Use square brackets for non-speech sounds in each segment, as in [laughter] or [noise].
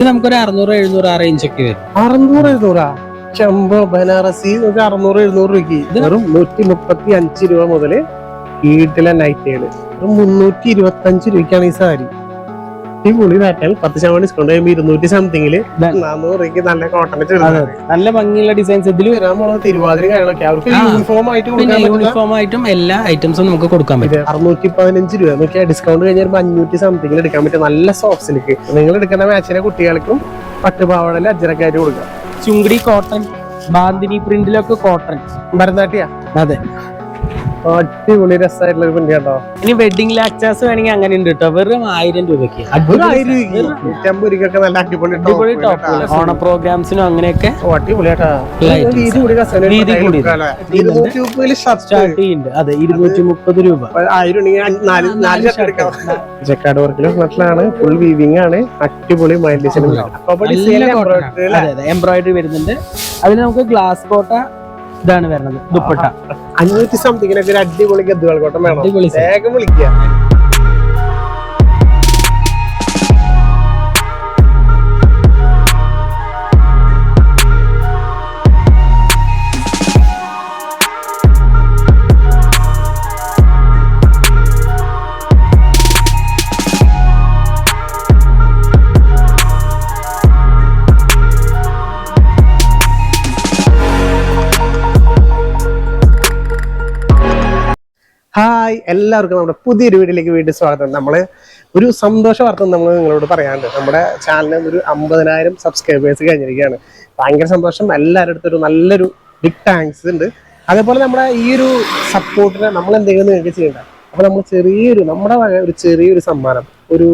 ഇത് നമുക്കൊരു അറുന്നൂറ് എഴുന്നൂറ് ആ റേഞ്ച് ഒക്കെ വരും. അറുന്നൂറ് എഴുന്നൂറാ? ചെമ്പോ ബനാറസി നമുക്ക് അറുന്നൂറ് എഴുന്നൂറ് രൂപയ്ക്ക്. വെറും നൂറ്റി മുപ്പത്തി അഞ്ച് രൂപ മുതൽ വീട്ടിലെ നൈറ്റുകൾ വെറും മുന്നൂറ്റി ഇരുപത്തി അഞ്ച് രൂപയ്ക്കാണ് ഈ സാരി. ഈ പുളി പാറ്റാൽ പത്ത് ശതമാനം ഡിസ്കൗണ്ട് ചെയ്യുമ്പോൾ ഇരുന്നൂറ്റി സംതിങ്ങിൽ നാനൂറ് രൂപയ്ക്ക് നല്ല കോട്ടൺ നല്ല ഭംഗിയുള്ള ഡിസൈൻസ് ഇതിൽ വരാൻ പോണ തിരുവാതിര കാര്യങ്ങളൊക്കെ. അവർക്ക് യൂണിഫോം ആയിട്ട് യൂണിഫോം ആയിട്ടും എല്ലാ ഐറ്റംസും നമുക്ക് കൊടുക്കാൻ പറ്റും. അറുന്നൂറ്റി പതിനഞ്ച് രൂപ നമുക്ക് ഡിസ്കൗണ്ട് കഴിഞ്ഞാൽ അഞ്ഞൂറ്റി സംതിങ്ങിൽ എടുക്കാൻ പറ്റും. നല്ല സോഫ്റ്റ് സിൽക്ക് നിങ്ങൾ എടുക്കുന്ന മാച്ചിനെ കുട്ടികൾക്കും പട്ടുപാവടൽ അജ്ജനക്കായിട്ട് കൊടുക്കാം. ചുങ്കടി കോട്ടൺ ബാന്തിനി പ്രിന്റിലൊക്കെ കോട്ടൺ ഭരതനാട്യ. അതെ. അടിപൊളി രസമായിട്ടുള്ള ഒരു കേട്ടോ ഇനി വെഡിങ് ലാക്ചേഴ്സ് വേണമെങ്കിൽ അങ്ങനെ ഉണ്ട് കേട്ടോ വെറും ആയിരം രൂപയ്ക്ക്. നല്ല അടിപൊളി. ഓണ പ്രോഗ്രാംസിനും അങ്ങനെയൊക്കെ അതെ ഇരുന്നൂറ്റി മുപ്പത് രൂപ ജക്കാട് വർക്കിലെ ഫ്ലറ്റിലാണ് ഫുൾ വീവിംഗ് ആണ്. അടിപൊളി മൈൻഡ് എംബ്രോയിഡറി വരുന്നുണ്ട്. അതിൽ നമുക്ക് ഗ്ലാസ് കോട്ട ഇതാണ് വരുന്നത്. ദുപ്പട്ട. അഞ്ഞൂറ്റി സംതിങ്ങിനൊക്കെ ഒരു അടിപൊളി ഗദ്ദുകൾ കോട്ടം വേണം. വേഗം വിളിക്കുക. ഹായ് എല്ലാവർക്കും നമ്മുടെ പുതിയൊരു വീഡിയോയിലേക്ക് വീണ്ടും സ്വാഗതം. നമ്മൾ ഒരു സന്തോഷ വാർത്ത നമ്മൾ നിങ്ങളോട് പറയാനുണ്ട്. നമ്മുടെ ചാനലിന് ഒരു അമ്പതിനായിരം സബ്സ്ക്രൈബേഴ്സ് കഴിഞ്ഞിരിക്കുകയാണ്. ഭയങ്കര സന്തോഷം. എല്ലാവരുടെ അടുത്തൊരു നല്ലൊരു ബിഗ് താങ്ക്സ് ഉണ്ട്. അതേപോലെ നമ്മുടെ ഈ ഒരു സപ്പോർട്ടിനെ നമ്മൾ എന്തെങ്കിലും നിങ്ങൾക്ക് ചെയ്യണ്ട. അപ്പൊ നമ്മൾ ചെറിയൊരു നമ്മുടെ ഒരു ചെറിയൊരു സമ്മാനം ഒരു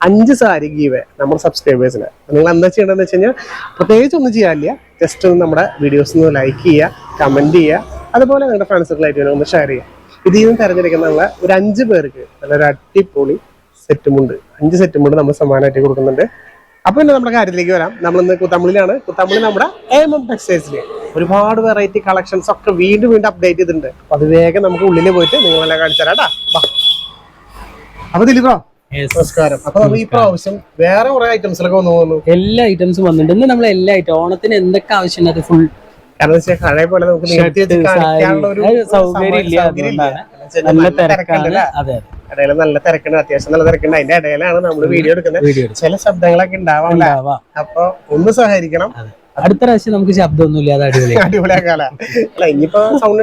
അഞ്ച് സാരി ഗീവേ നമ്മുടെ സബ്സ്ക്രൈബേഴ്സിന് നിങ്ങൾ എന്താ ചെയ്യേണ്ടതെന്ന് വെച്ച് കഴിഞ്ഞാൽ പ്രത്യേകിച്ച് ഒന്നും ചെയ്യാനില്ല. ജസ്റ്റ് ഒന്ന് നമ്മുടെ വീഡിയോസ് ഒന്ന് ലൈക്ക് ചെയ്യുക കമന്റ് ചെയ്യുക. അതുപോലെ നിങ്ങളുടെ ഫ്രണ്ട്സുകളായിട്ട് ഒന്ന് ഷെയർ ചെയ്യുക. ഇതിൽ നിന്ന് തെരഞ്ഞെടുക്കുന്ന ഒരു അഞ്ച് പേർക്ക് നല്ലൊരു അടിപൊളി സെറ്റുമുണ്ട് അഞ്ച് സെറ്റുമുണ്ട് നമ്മൾ സമ്മാനമായിട്ട് കൊടുക്കുന്നുണ്ട്. അപ്പൊ പിന്നെ നമ്മുടെ കാര്യത്തിലേക്ക് വരാം. നമ്മൾ ഇന്ന് കുത്തമ്പിളിലാണ് കുത്തമ്പിളി നമ്മുടെ എം എം ടെക്സ്റ്റൈൽസിൽ ഒരുപാട് വെറൈറ്റി കളക്ഷൻസ് ഒക്കെ വീണ്ടും വീണ്ടും അപ്ഡേറ്റ് ചെയ്തിട്ടുണ്ട്. അപ്പൊ അത് വേഗം നമുക്ക് ഉള്ളിൽ പോയിട്ട് നിങ്ങളെല്ലാം കാണിച്ചു തരാം ട്ടാ. ബാ. അപ്പൊ ദിലീപോ നമസ്കാരം. അപ്പൊ നമ്മൾ ഈ പ്രാവശ്യം വേറെ കുറെ ഐറ്റംസിലൊക്കെ വന്നു പോകുന്നു എല്ലാ ഐറ്റംസും വന്നിട്ടുണ്ട്. നമ്മൾ എല്ലാ ഐറ്റം ഓണത്തിന് എന്തൊക്കെ ആവശ്യമുണ്ട്? അത് ഫുൾ കാരണം വെച്ചാൽ കടയെ പോലെ നമുക്ക് നിരത്തി കാണിക്കാനുള്ള ഒരു സൗകര്യം ഇല്ല നല്ല തിരക്കാണ്. അതെ ഇടയിൽ നല്ല തിരക്കുണ്ട് അത്യാവശ്യം നല്ല തിരക്കുണ്ട്. അതിന്റെ ഇടയിലാണ് നമ്മൾ വീഡിയോ എടുക്കുന്നത്. ചില ശബ്ദങ്ങളൊക്കെ ഉണ്ടാവാം? അപ്പൊ ഒന്ന് സഹകരിക്കണം. അടുത്ത പ്രാവശ്യം നമുക്ക് ശബ്ദമൊന്നും ഇല്ലാതെ അടിപൊളി. [laughs] ഇനിയിപ്പോ സൗണ്ട്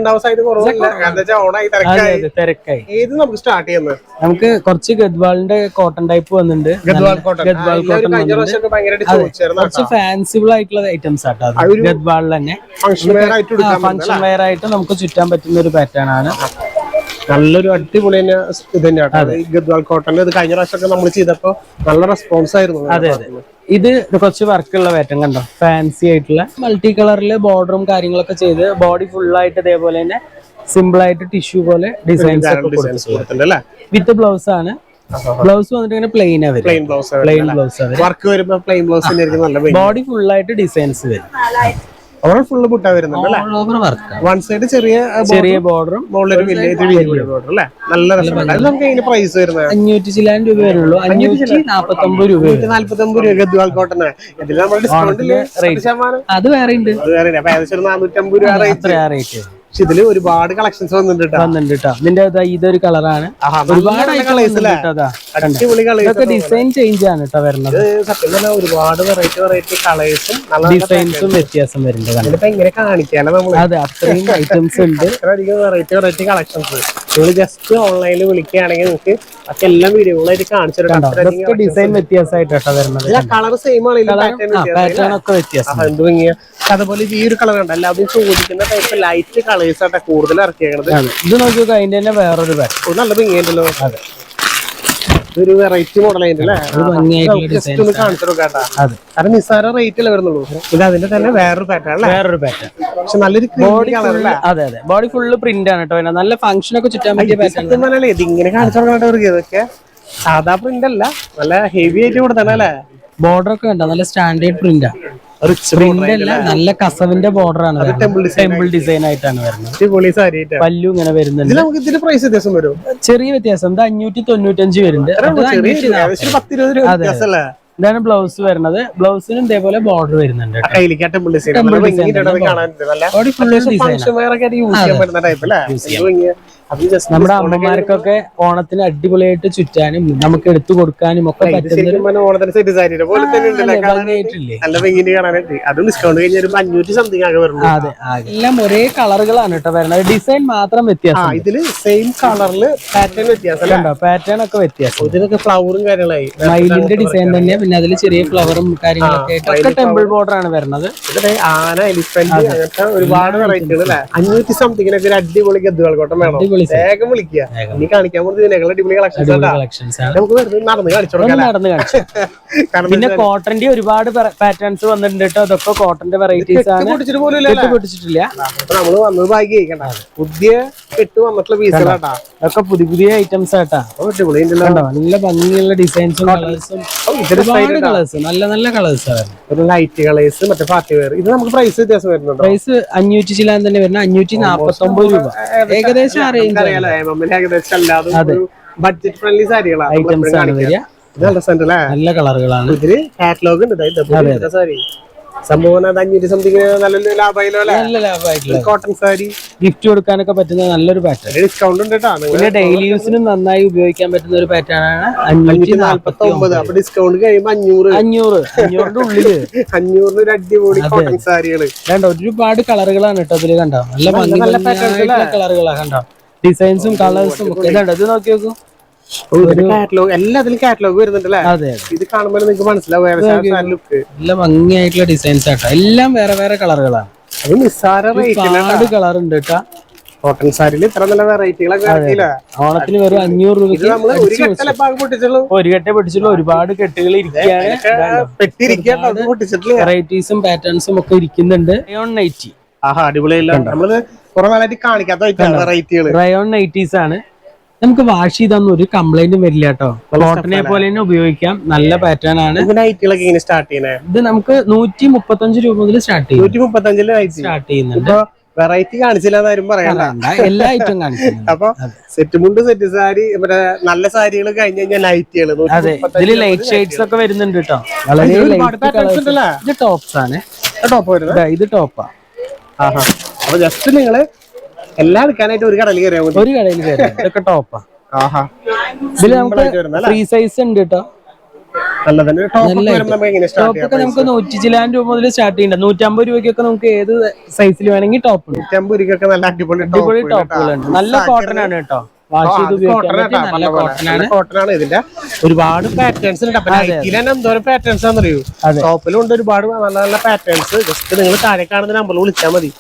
തിരക്കായി. ഏത് നമുക്ക് സ്റ്റാർട്ട് ചെയ്യുന്നത്? നമുക്ക് കുറച്ച് ഗദ്വാളിന്റെ കോട്ടൺ ടൈപ്പ് വന്നിട്ടുണ്ട്. ഗദ്വാൾ കോട്ടൺ. കുറച്ച് ഫാൻസിബിൾ ആയിട്ടുള്ള ഐറ്റംസ് ആട്ടോ ഗദ്വാളിൽ തന്നെ. ഫംഗ്ഷൻ വെയർ ആയിട്ട് നമുക്ക് ചുറ്റാൻ പറ്റുന്ന ഒരു പാറ്റേൺ ആണ്. നല്ലൊരു അടിപൊളി തന്നെ ഇത് തന്നെയാണ് ഈ ഗദ്വാൾ കോട്ടൺ ഇത് കഴിഞ്ഞ പ്രാവശ്യമൊക്കെ നമ്മൾ ചെയ്തപ്പോ നല്ല റെസ്പോൺസ് ആയിരുന്നു. അതെ അതെ. ഇത് കുറച്ച് വർക്കുള്ള പാറ്റേൺ കണ്ടോ? ഫാൻസി ആയിട്ടുള്ള മൾട്ടി കളറിൽ ബോർഡറും കാര്യങ്ങളൊക്കെ ചെയ്ത് ബോഡി ഫുൾ ആയിട്ട് ഇതേപോലെ തന്നെ സിമ്പിൾ ആയിട്ട് ടിഷ്യൂ പോലെ ഡിസൈൻസ് ഒക്കെ കൊടുത്തിട്ടുണ്ട്. അല്ലേ? വിത്ത് ബ്ലൗസ് ആണ്. ബ്ലൗസ് വന്നിട്ട് ഇങ്ങനെ പ്ലെയിൻ വരും plain blouse plain blouse work വരുമ്പോൾ പ്ലെയിൻ ബ്ലൗസ് ബോഡി ഫുൾ ആയിട്ട് ഡിസൈൻസ് വരും. അവിടെ ഫുള്ള് പുട്ട വരുന്നുണ്ട് ഓവർ വൺ സൈഡ് ചെറിയ ചെറിയ ബോർഡറും മുകളിലൊരു വലിയ ബോർഡർ അല്ലേ? നല്ല രസമുണ്ട് അത് നമുക്ക് അതിന് പ്രൈസ് വരുന്നത്? അഞ്ഞൂറ്റി ചില രൂപ വരുള്ളൂ. അഞ്ഞൂറ്റി രൂപ ഇതിൽ നമ്മുടെ ഡിസ്കൗണ്ടിൽ അത് വേറെ ഉണ്ട് അത് വേറെ അപ്പൊ ഏകദേശം നാനൂറ്റമ്പത് രൂപ റേറ്റ് പക്ഷെ ഇതിൽ ഒരുപാട് കളക്ഷൻസ് വന്നിട്ടുണ്ട് നിന്റെ വന്നിട്ടുണ്ട് ഇതിന്റെ ഇതൊരു കളറാണ് ഒരുപാട് ഇതൊക്കെ ഡിസൈൻ ചേഞ്ച് ആണ് കേട്ടോ വരുന്നത്. സത്യം പറഞ്ഞാൽ ഒരുപാട് വെറൈറ്റി വെറൈറ്റി കളേഴ്സും നല്ല ഡിസൈൻസും വ്യത്യാസം വരുന്നുണ്ട് കണ്ടോ? ഇതിലിപ്പോ എങ്ങനെ കാണിക്കാനോ നമ്മൾ? അതെ അത്രയും ഐറ്റംസ് ഉണ്ട്. വെറൈറ്റി വെറൈറ്റി കളക്ഷൻസ് നിങ്ങൾ ജസ്റ്റ് ഓൺലൈനിൽ വിളിക്കുകയാണെങ്കിൽ നിങ്ങൾക്ക് ബാക്കി എല്ലാ വീഡിയോകളായിട്ട് കാണിച്ചു തരാം. കണ്ടോ? അത്രയധികം ഇതൊക്കെ ഡിസൈൻ വ്യത്യാസമായിട്ടാണ് വരുന്നത്. കളർ സെയിം പാറ്റേൺ ഒക്കെ വ്യത്യാസം. എന്ത് ഭംഗിയ. അതുപോലെ ഈ ഒരു കളർ ഉണ്ട് എല്ലാവരും ചോദിക്കുന്ന ടൈപ്പ് ലൈറ്റ് കളേഴ്സ് ആട്ടെ കൂടുതൽ ഇറക്കിയേക്കണത്. അതെ. ഇത് നോക്കി അതിന്റെ തന്നെ വേറൊരു ഒരു നല്ല ഭംഗിയുണ്ടല്ലോ. ഇതൊരു വെറൈറ്റി മോഡൽ അതിന്റെ അല്ലേ? ഒരു ഒന്ന് കാണിച്ചു നോക്കാട്ടാ അതെ. കാരണം നിസ്സാര റേറ്റ് അല്ലേ വരുന്നുള്ളൂ? ഇത് അതിന്റെ തന്നെ വേറൊരു പാറ്റേൺ അല്ലേ? വേറൊരു പാറ്റേൺ പക്ഷെ നല്ലൊരു ബോഡി കളർ അല്ലേ? അതെ അതെ. ബോഡി ഫുള്ള് പ്രിന്റ് ആണ് കേട്ടോ നല്ല ഫംഗ്ഷൻ ഒക്കെ ചുറ്റാൻ പറ്റിയ പാറ്റേൺ ഇത് ഇങ്ങനെ കാണിച്ചു കൊടുക്കണ്ടവർക്ക് ഇതൊക്കെ സാധാ പ്രിന്റ് അല്ല. നല്ല ഹെവി ആയിട്ട് കൊടുത്തല്ലേ ബോർഡർ ഒക്കെ കണ്ടോ? നല്ല സ്റ്റാൻഡേർഡ് പ്രിന്റ് നല്ല കസവിന്റെ ബോർഡർ ആണ് ടെമ്പിൾ ഡിസൈൻ ആയിട്ടാണ് വരുന്നത്. പല്ലു ഇങ്ങനെ വരുന്നുണ്ട്. നമുക്ക് ഇതിന്റെ പ്രൈസ് വ്യത്യാസം വരും ചെറിയ വ്യത്യാസം. ഇത് അഞ്ഞൂറ്റി തൊണ്ണൂറ്റഞ്ച് വരുന്നുണ്ട്. ഇതാണ് ബ്ലൗസ് വരുന്നത്. ബ്ലൗസിനും ഇതേപോലെ ബോർഡർ വരുന്നുണ്ട്. നമ്മുടെ അമ്മമാർക്കൊക്കെ ഓണത്തിന് അടിപൊളിയായിട്ട് ചുറ്റാനും നമുക്ക് എടുത്തു കൊടുക്കാനും ഒക്കെ എല്ലാം ഒരേ കളറുകളാണ് കേട്ടോ വരുന്നത്. ഡിസൈൻ മാത്രം വ്യത്യാസം ഇതിൽ സെയിം കളറിൽ പാറ്റേൺ വ്യത്യാസം പാറ്റേൺ ഒക്കെ വ്യത്യാസം ഇതിനൊക്കെ ഫ്ലവറും കാര്യങ്ങളായി. മൈലിന്റെ ഡിസൈൻ തന്നെ പിന്നെ അതിൽ ചെറിയ ഫ്ലവറും കാര്യങ്ങളൊക്കെ ഒക്കെ ടെമ്പിൾ ബോർഡർ ആണ് വരുന്നത്. ആന എലിഫന്റ് അങ്ങനത്തെ ഒരുപാട് വെറൈറ്റികൾ അല്ലേ അഞ്ഞൂറ്റി സംതിങ്ങിനൊക്കെ ഒരു അടിപൊളി ഗദ്ദുകൾക്കോട്ടം വേണം. വേഗം വിളിക്കുക. ഇനി കാണിക്കാൻ പോകുന്നത് അടിപൊളി കളക്ഷൻസ് നമുക്ക് നടന്ന് കാണിച്ചു നടന്ന് കാണിച്ചു. [laughs] പിന്നെ കോട്ടന്റെ ഒരുപാട് പാറ്റേൺസ് വന്നിട്ടുണ്ട് കേട്ടോ. അതൊക്കെ കോട്ടന്റെ വെറൈറ്റീസ് ആണ്. പൊട്ടിച്ചിട്ടില്ല. നമ്മൾ വന്നത് ഭാഗ്യ പുതിയ കെട്ട് വന്നിട്ടുള്ള പീസുകളാട്ടാ അതൊക്കെ പുതിയ പുതിയ ഐറ്റംസ് ആട്ടാ അടിപൊളി നല്ല ഭംഗിയുള്ള ഡിസൈൻസും കളേഴ്സും ഇതൊരു ഒരുപാട് കളേഴ്സ് നല്ല നല്ല കളേഴ്സ് ഒരു ലൈറ്റ് കളേഴ്സ് മറ്റേ പാർട്ടി വെയർ ഇത് നമുക്ക് പ്രൈസ് വ്യത്യാസം വരുന്നുണ്ടോ? പ്രൈസ് അഞ്ഞൂറ്റി ചിലാൻ തന്നെ വരുന്ന അഞ്ഞൂറ്റി നാപ്പത്തി ഒമ്പത് രൂപ. ഏകദേശം ഏകദേശം ബഡ്ജറ്റ് ഫ്രണ്ട്ലി സാരികളാണ് ഐറ്റംസ് ആണ് വരിക. നല്ല സെന്റ് അല്ലേ? നല്ല കളറുകളാണ് ഇതിൽ കാറ്റലോഗ് ഉണ്ട് സാരി. സംഭവം അത് അഞ്ഞൂറ്റി സംതിങ് നല്ലൊരു ലാഭമായില്ലോ കോട്ടൺ സാരി. ഗിഫ്റ്റ് കൊടുക്കാനൊക്കെ പറ്റുന്ന നല്ലൊരു പാറ്റേൺ ഡിസ്കൗണ്ട് ഉണ്ട് കേട്ടോ. പിന്നെ ഡെയിലി യൂസിനും നന്നായി ഉപയോഗിക്കാൻ പറ്റുന്ന ഒരു പാറ്റേൺ ആണ് അഞ്ഞൂറ്റി നാല്പത്തി ഒമ്പത് അപ്പൊ ഡിസ്കൗണ്ട് കഴിയുമ്പോ അഞ്ഞൂറ്. അഞ്ഞൂറ്. അഞ്ഞൂറിന്റെ ഉള്ളിൽ. [laughs] അഞ്ഞൂറിന് ഒരു അടിപൊളി കോട്ടൺ സാരികൾ. കണ്ടോ ഒരുപാട് കളറുകളാണ് കേട്ടോ ഇതിൽ കണ്ടോ. നല്ല നല്ല കളറുകളാണ് കണ്ടോ. ഡിസൈൻസും കളേഴ്സും ഒക്കെ. ഇതുണ്ടോ ഇത് നോക്കി നോക്കൂ. കാറ്റലോഗ് എല്ലാത്തിലും കാറ്റലോഗ് വരുന്നുണ്ടല്ലേ? ഇത് കാണുമ്പോൾ നിങ്ങൾക്ക് മനസ്സിലാവും ലുക്ക് നല്ല ഭംഗിയായിട്ടുള്ള ഡിസൈൻസ് ആട്ടോ. എല്ലാം വേറെ വേറെ കളറുകളാണ്. അത് നിസ്സാര റേറ്റ് ഒരുപാട് കളർ ഉണ്ട് കേട്ടോ. കോട്ടൺ സാരിയിൽ ഇത്ര നല്ല വെറൈറ്റികളൊക്കെ ഓണത്തിന് വെറും അഞ്ഞൂറ് രൂപ ഒരു കെട്ടലെ ഭാഗം പൊട്ടിച്ചുള്ളൂ? ഒരു കെട്ടെ പിടിച്ചുള്ള ഒരുപാട് കെട്ടുകൾ വെറൈറ്റീസും പാറ്റേൺസും ഒക്കെ ഇരിക്കുന്നുണ്ട്. റയോൺ നൈറ്റി ആഹാ അടിപൊളിയല്ല? നമ്മൾ കുറെ നാളായിട്ട് കാണിക്കാത്ത വെറൈറ്റികൾ റയോൺ നൈറ്റീസ് ആണ്. നമുക്ക് വാഷ് ചെയ്തൊന്നും ഒരു കംപ്ലൈന്റും വരില്ല കേട്ടോ കോട്ടനെ പോലെ തന്നെ ഉപയോഗിക്കാം. നല്ല പാറ്റേൺ ആണ്. നൈറ്റുകളൊക്കെ ഇങ്ങനെ സ്റ്റാർട്ട് ചെയ്യുന്നത് ഇത് നമുക്ക് നൂറ്റി മുപ്പത്തഞ്ച് രൂപ മുതൽ സ്റ്റാർട്ട് ചെയ്യും നൂറ്റി മുപ്പത്തഞ്ചിൽ നൈറ്റ് സ്റ്റാർട്ട് ചെയ്യുന്നുണ്ട്. വെറൈറ്റി കാണിച്ചില്ല എന്നാരും പറയണ്ട. എല്ലാ ഐറ്റം കാണിച്ചില്ല അപ്പൊ സെറ്റ് മുണ്ട് സെറ്റ് സാരി ഇവിടെ നല്ല സാരികൾ കഴിഞ്ഞ് കഴിഞ്ഞാൽ ലൈറ്റുകൾ അതെ. ഇതിൽ ലൈറ്റ് ഷെയ്ഡ്സ് ഒക്കെ വരുന്നുണ്ട് കേട്ടോ വളരെ ഇത് ടോപ്സ് ആണ്. ടോപ്പ് വരുന്നത്. ഇതാ, ഇത് ടോപ്പാ ആഹാ. അപ്പൊ ജസ്റ്റ് നിങ്ങൾ എല്ലാം എടുക്കാനായിട്ട് ഒരു കടയിൽ കയറിയാൽ ഒരു കടയിൽ കയറി ഇതൊക്കെ ടോപ്പാ ആഹാ. നമുക്ക് ഫ്രീ സൈസ് ഉണ്ട് കേട്ടോ നല്ല തന്നെ ടോപ്പ് വരുമ്പോൾ നമുക്ക് നൂറ്റി ചിലാൻ രൂപ മുതൽ സ്റ്റാർട്ട് നൂറ്റമ്പത് രൂപയ്ക്കൊക്കെ നമുക്ക് ഏത് സൈസിൽ വേണമെങ്കിൽ ടോപ്പ് ഉണ്ട് രൂപയ്ക്ക് ഒരിക്കൊക്കെ നല്ല അടിപൊളി അടിപൊളി ടോപ്പുകളുണ്ട് നല്ല കോട്ടൺ ആണ് കേട്ടോ ഇതിന്റെ. ഒരുപാട് പാറ്റേൺസ് ഉണ്ട്. പാറ്റേൺസ് ആണെന്നറിയൂ? ടോപ്പിലുണ്ട് ടോപ്പിലും ഒരുപാട് നല്ല നല്ല പാറ്റേൺസ് ജസ്റ്റ് നിങ്ങൾ താഴെ കാണുന്ന നമ്പറിൽ വിളിച്ചാൽ മതി.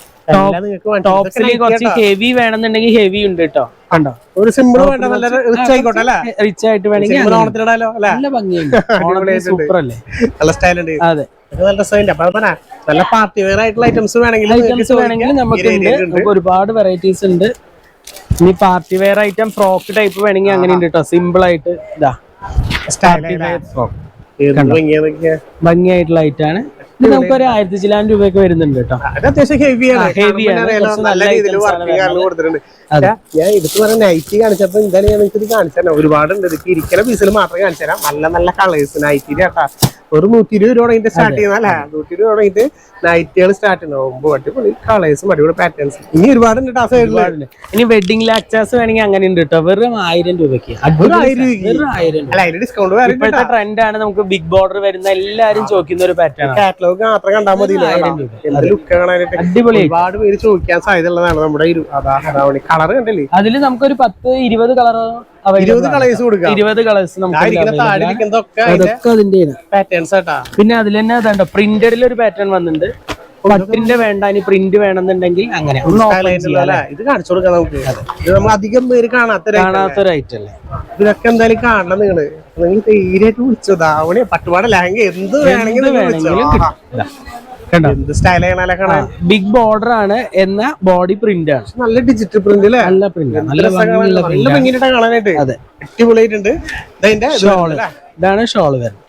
ടോപ്സിൽ കുറച്ച് ഹെവി വേണമെന്നുണ്ടെങ്കിൽ ഹെവി ഉണ്ട് കേട്ടോ കണ്ടോ? ഒരു സിമ്പിൾ വേണ്ട നല്ല റിച്ച് ആയിക്കോട്ടെ അല്ലേ? റിച്ച് ആയിട്ട് വേണമെങ്കിൽ ഓണത്തിനിടാലോ നല്ല ഭംഗിയുണ്ട്. [laughs] സൂപ്പർ അല്ലേ നല്ല സ്റ്റൈൽ ഉണ്ട്. അതെ. നല്ല രസമുണ്ട്. അപ്പൊ നല്ല പാർട്ടി വെയർ ആയിട്ടുള്ള ഐറ്റംസ് വേണമെങ്കിൽ ഐറ്റംസ് വേണമെങ്കിൽ നമുക്ക് ഒരുപാട് വെറൈറ്റീസ് ഉണ്ട്. ഇനി party wear item frock type വേണമെങ്കിൽ അങ്ങനെ ഉണ്ട് കേട്ടോ സിമ്പിൾ ആയിട്ട് ഇതാ. ഭംഗിയായിട്ടുള്ള ഐറ്റം ആണ്. ഇത് നമുക്ക് ഒരു ആയിരത്തി ചിലാൻ രൂപയൊക്കെ വരുന്നുണ്ട് കേട്ടോ അത് അത്യാവശ്യം ഹെവിയാണ്. നല്ല രീതിയിൽ വർക്ക് കൊടുത്തിട്ടുണ്ട്. ഞാൻ എടുത്തു പറഞ്ഞ നൈറ്റി കാണിച്ചപ്പോ എന്തായാലും ഞാൻ നിങ്ങൾക്ക് ഇത് കാണിച്ചു തരാം ഒരുപാടുണ്ട് ഇത് ഇരിക്കുന്ന പീസിൽ മാത്രം കാണിച്ചു തരാം നല്ല നല്ല കളേഴ്സ് നൈറ്റിയിൽ കേട്ടാ ഒരു നൂറ്റി ഇരുപത് രൂപ തുടങ്ങിയിട്ട് സ്റ്റാർട്ട് ചെയ്യുന്ന അല്ലേ നൂറ്റി ഇരുപത് തുടങ്ങിയിട്ട് നൈറ്റുകൾ സ്റ്റാർട്ട് ചെയ്യുന്ന അടിപൊളി കളേഴ്സും അടിപൊളി പാറ്റേൺസ് ഇനി ഒരുപാടുണ്ട് ഉണ്ട് ആ. ഇനി വെഡിങ് അച്ചാസ് വേണമെങ്കിൽ അങ്ങനെ ഉണ്ട് കേട്ടോ വെറും ആയിരം രൂപയ്ക്ക് രൂപ അല്ല അതിന് ഡിസ്കൗണ്ട് ഇപ്പോഴത്തെ ട്രെൻഡ് ആണ് നമുക്ക് ബിഗ് ബോർഡർ വരുന്ന എല്ലാരും ചോദിക്കുന്ന ഒരു പാറ്റേൺ കാറ്റലോഗ് മാത്രം കണ്ടാൽ മതി എന്ത് ലുക്ക് കാണാനായിട്ട് അടിപൊളി ഒരുപാട് പേര് ചോദിക്കാൻ സാധ്യത ഉള്ളതാണ് നമ്മുടെ അതാ കളർ കണ്ടില്ലേ? അതിൽ നമുക്കൊരു പത്ത് ഇരുപത് കളർ ഇരുപത് കളേഴ്സ് കൊടുക്കാം. ഇരുപത് കളേഴ്സ് നമുക്ക് അതിന്റെ അതൊക്കെ അതിന്റെ പാറ്റേൺസ് ആട്ടാ. പിന്നെ അതിൽ തന്നെ അതുണ്ടോ പ്രിന്റഡിൽ ഒരു പാറ്റേൺ വന്നിട്ടുണ്ട്. പട്ടിന്റെ വേണ്ട ഇനി പ്രിന്റ് വേണമെന്നുണ്ടെങ്കിൽ അങ്ങനെ ഇത് കാണിച്ചു കൊടുക്കാം നമുക്ക്. ഇത് നമ്മൾ അധികം പേര് കാണാത്ത ഒരു item അല്ലേ. കാണാത്തൊരു ഐറ്റം അല്ലേ? ഇതൊക്കെ എന്തായാലും കാണണം നിങ്ങൾ. നിങ്ങൾ തീരെ വിളിച്ചോ? ധാവണി പട്ടുപാട ലാംഗ എന്ത് വേണമെങ്കിലും ബിഗ് ബോർഡർ ആണ് എന്ന ബോഡി പ്രിന്റ് ആണ്. നല്ല ഡിജിറ്റൽ പ്രിന്റ് അല്ലേ നല്ല പ്രിന്റ് നല്ല ഭംഗിയായിട്ടാ കാണാനായിട്ട്. അതെ. അടിപൊളിയായിട്ടുണ്ട്. ഷോൾ? ഇതാണ് ഷോൾ വരുന്നത്.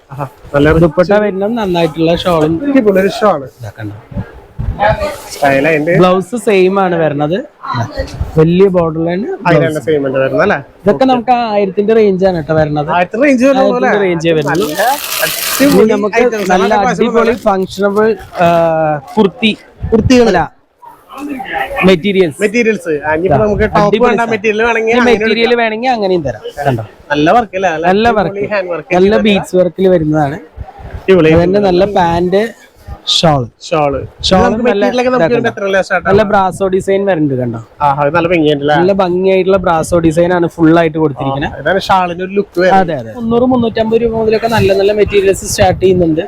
ദുപ്പട്ട വരുന്ന നന്നായിട്ടുള്ള ഷോളും അടിപൊളി ഒരു ഷോ ഇതാക്കണ്ട ബ്ലൗസ് സെയിം ആണ് വരുന്നത്. വലിയ ബോർഡർ ലൈൻ ഇതൊക്കെ നമുക്ക് ആയിരത്തിന്റെ റേഞ്ച് ആണ് കേട്ടോ വരുന്നത്. റേഞ്ച് വരുന്നത് നമുക്ക് നല്ല. അടിപൊളി ഫങ്ഷണബിൾ കുർത്തി. കുർത്തികളല്ല മെറ്റീരിയൽസ് മെറ്റീരിയൽസ് നമുക്ക് ടോപ്പ് വേണ്ട മെറ്റീരിയൽ വേണമെങ്കിൽ മെറ്റീരിയൽ വേണമെങ്കിൽ അങ്ങനെയും തരാം. കണ്ടോ? നല്ല വർക്ക് നല്ല വർക്ക് നല്ല ബീച്ച് വർക്കിൽ വരുന്നതാണ്. നല്ല പാന്റ് ഷോൾ. Shawl നല്ല ബ്രാസോ ഡിസൈൻ വരുന്നുണ്ട് കണ്ടോ? നല്ല ഭംഗിയുണ്ടല്ലേ നല്ല ഭംഗിയായിട്ടുള്ള ബ്രാസോ ഡിസൈൻ ആണ് ഫുൾ ആയിട്ട് കൊടുത്തിരിക്കുന്നത് ഷാളിന്റെ ഒരു ലുക്ക് അതെ അതെ. മുന്നൂറ് മുന്നൂറ്റമ്പത് രൂപ മുതലൊക്കെ നല്ല നല്ല മെറ്റീരിയൽസ് സ്റ്റാർട്ട് ചെയ്യുന്നുണ്ട്.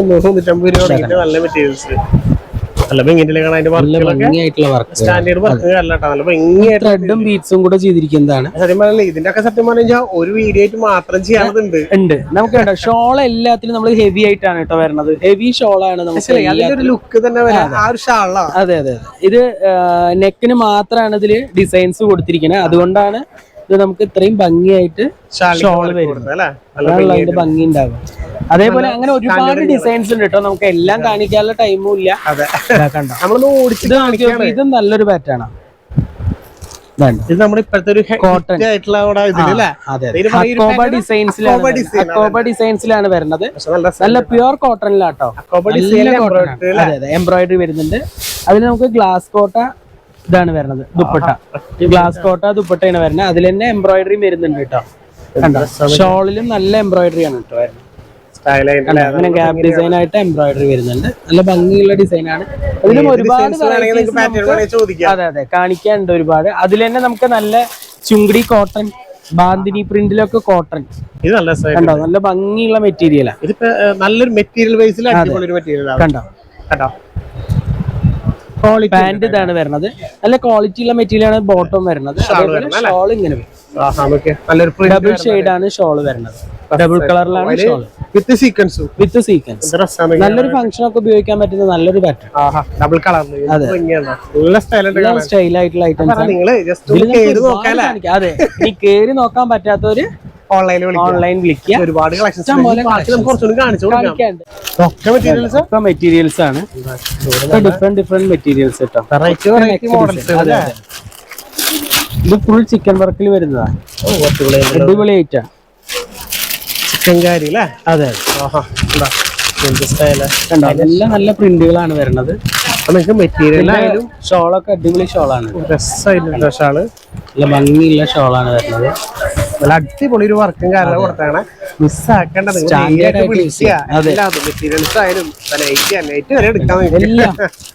മുന്നൂറ് മുന്നൂറ്റമ്പത് രൂപ നല്ല മെറ്റീരിയൽസ് നല്ല ഭംഗിയുണ്ടല്ലേ കാണാൻ അതിന്റെ വർക്കുകളൊക്കെ ഭംഗിയായിട്ടുള്ള വർക്ക് സ്റ്റാൻഡേർഡ് വർക്ക് നല്ല ഭംഗിയായിട്ട് ബീറ്റ്സും കൂടെ ചെയ്തിരിക്കുന്നതാണ്. സത്യം പറഞ്ഞാൽ ഇതിന്റെ ഒക്കെ സത്യം പറഞ്ഞാൽ ഒരു വീഡിയോ ആയിട്ട് മാത്രം ചെയ്യാറുണ്ട് ഉണ്ട്. നമുക്ക് ഷോൾ എല്ലാത്തിലും നമ്മൾ ഹെവി ആയിട്ടാണ് കേട്ടോ വരുന്നത് ഹെവി ഷോൾ നമുക്ക് അതിന്റെ ഒരു ലുക്ക് തന്നെ ആ ഒരു ഷാളാണ് അതെ അതെ അതെ. ഇത് നെക്കിന് മാത്രമാണ് ഇതിൽ ഡിസൈൻസ് കൊടുത്തിരിക്കുന്നത് അതുകൊണ്ടാണ് ഇത് നമുക്ക് ഇത്രയും ഭംഗിയായിട്ട് ഷോൾ വരുന്നത് ഭംഗി ഉണ്ടാവുക അതേപോലെ അങ്ങനെ ഒരുപാട് ഡിസൈൻസ് ഉണ്ട് കേട്ടോ നമുക്ക് എല്ലാം കാണിക്കാനുള്ള ടൈമും ഇല്ല. നമ്മളൊന്ന് ഇത് നല്ലൊരു പാറ്റാണ് ഇത് നമ്മുടെ ഇപ്പോഴത്തെ ഒരു കോട്ടൺ ആയിട്ടുള്ള? ഡിസൈൻസിലാണ് വരുന്നത്. നല്ല പ്യുവർ കോട്ടണിലാട്ടോ എംബ്രോയിഡറി വരുന്നുണ്ട്. അതിൽ നമുക്ക് ഗ്ലാസ് കോട്ട ഇതാണ് വരുന്നത് ദുപ്പട്ട. ഗ്ലാസ് കോട്ട ദുപ്പട്ടയാണ് വരുന്നത്. അതിൽ തന്നെ എംബ്രോയിഡറി വരുന്നുണ്ട് കേട്ടോ. ഷോളിലും നല്ല എംബ്രോയിഡറി ആണ് കേട്ടോ വരുന്നത്. അങ്ങനെ ഗ്യാപ് ഡിസൈൻ ആയിട്ട് എംബ്രോയിഡറി വരുന്നുണ്ട്. നല്ല ഭംഗിയുള്ള ഡിസൈൻ ആണ്. അതിലും ഒരുപാട് അതെ അതെ. കാണിക്കാനുണ്ട് ഒരുപാട്. അതിൽ തന്നെ നമുക്ക് നല്ല ചുങ്കടി കോട്ടൺ ബാന്തിനി പ്രിന്റിലൊക്കെ കോട്ടൺ ഇത് നല്ല കണ്ടോ? നല്ല ഭംഗിയുള്ള മെറ്റീരിയലാണ് ഇതിപ്പോ നല്ലൊരു മെറ്റീരിയൽ ബേസിൽ കണ്ടോ? കണ്ടോ? പാന്റ് ഇതാണ് വരുന്നത്. നല്ല ക്വാളിറ്റി ഉള്ള മെറ്റീരിയൽ ആണ് ബോട്ടം വരുന്നത്. ഷോൾ ഇങ്ങനെ ഡബിൾ ഷെയ്ഡ് ആണ് ഷോൾ വരുന്നത്. ഡബിൾ കളറിലാണ് shawl with sequence with sequence നല്ലൊരു ഫംഗ്ഷൻ ഒക്കെ ഉപയോഗിക്കാൻ പറ്റുന്ന നല്ലൊരു പാറ്റേൺ ഡബിൾ കളർ നല്ല സ്റ്റൈൽ ആയിട്ടുള്ള ഐറ്റംസ് അതെ. ഇനി കേറി നോക്കാൻ പറ്റാത്തവര് ഓൺലൈനിൽ ഓൺലൈൻ വിളിക്കുക. ഒരുപാട് കളക്ഷൻസ് ഒക്കെ മെറ്റീരിയൽസ് ആണ്. ഡിഫറെന്റ് ഡിഫറെന്റ് മെറ്റീരിയൽസ് കേട്ടോ വെറൈറ്റി വെറൈറ്റി മോഡൽസ് അതെ അതെ. ഇത് ഫുൾ ചിക്കൻ വർക്കിൽ വരുന്നതാണ് അടിപൊളി ഐറ്റാ ചിക്കൻ കാരി അല്ലേ അതെ സ്റ്റൈൽ നല്ല പ്രിന്റുകളാണ് വരുന്നത്. നമുക്ക് മെറ്റീരിയൽ ആയാലും ഷോളൊക്കെ അടിപൊളി ഷോളാണ്. ഷാൾ. നല്ല ഭംഗിയുള്ള ഷോളാണ് വരുന്നത്. നല്ല അടിപൊളി ഒരു വർക്കും കാരണം കൊടുത്താണ്. മിസ്സാക്കേണ്ട മെറ്റീരിയൽസ് ആയാലും നൈറ്റ് നൈറ്റ് വരെ എടുക്കാൻ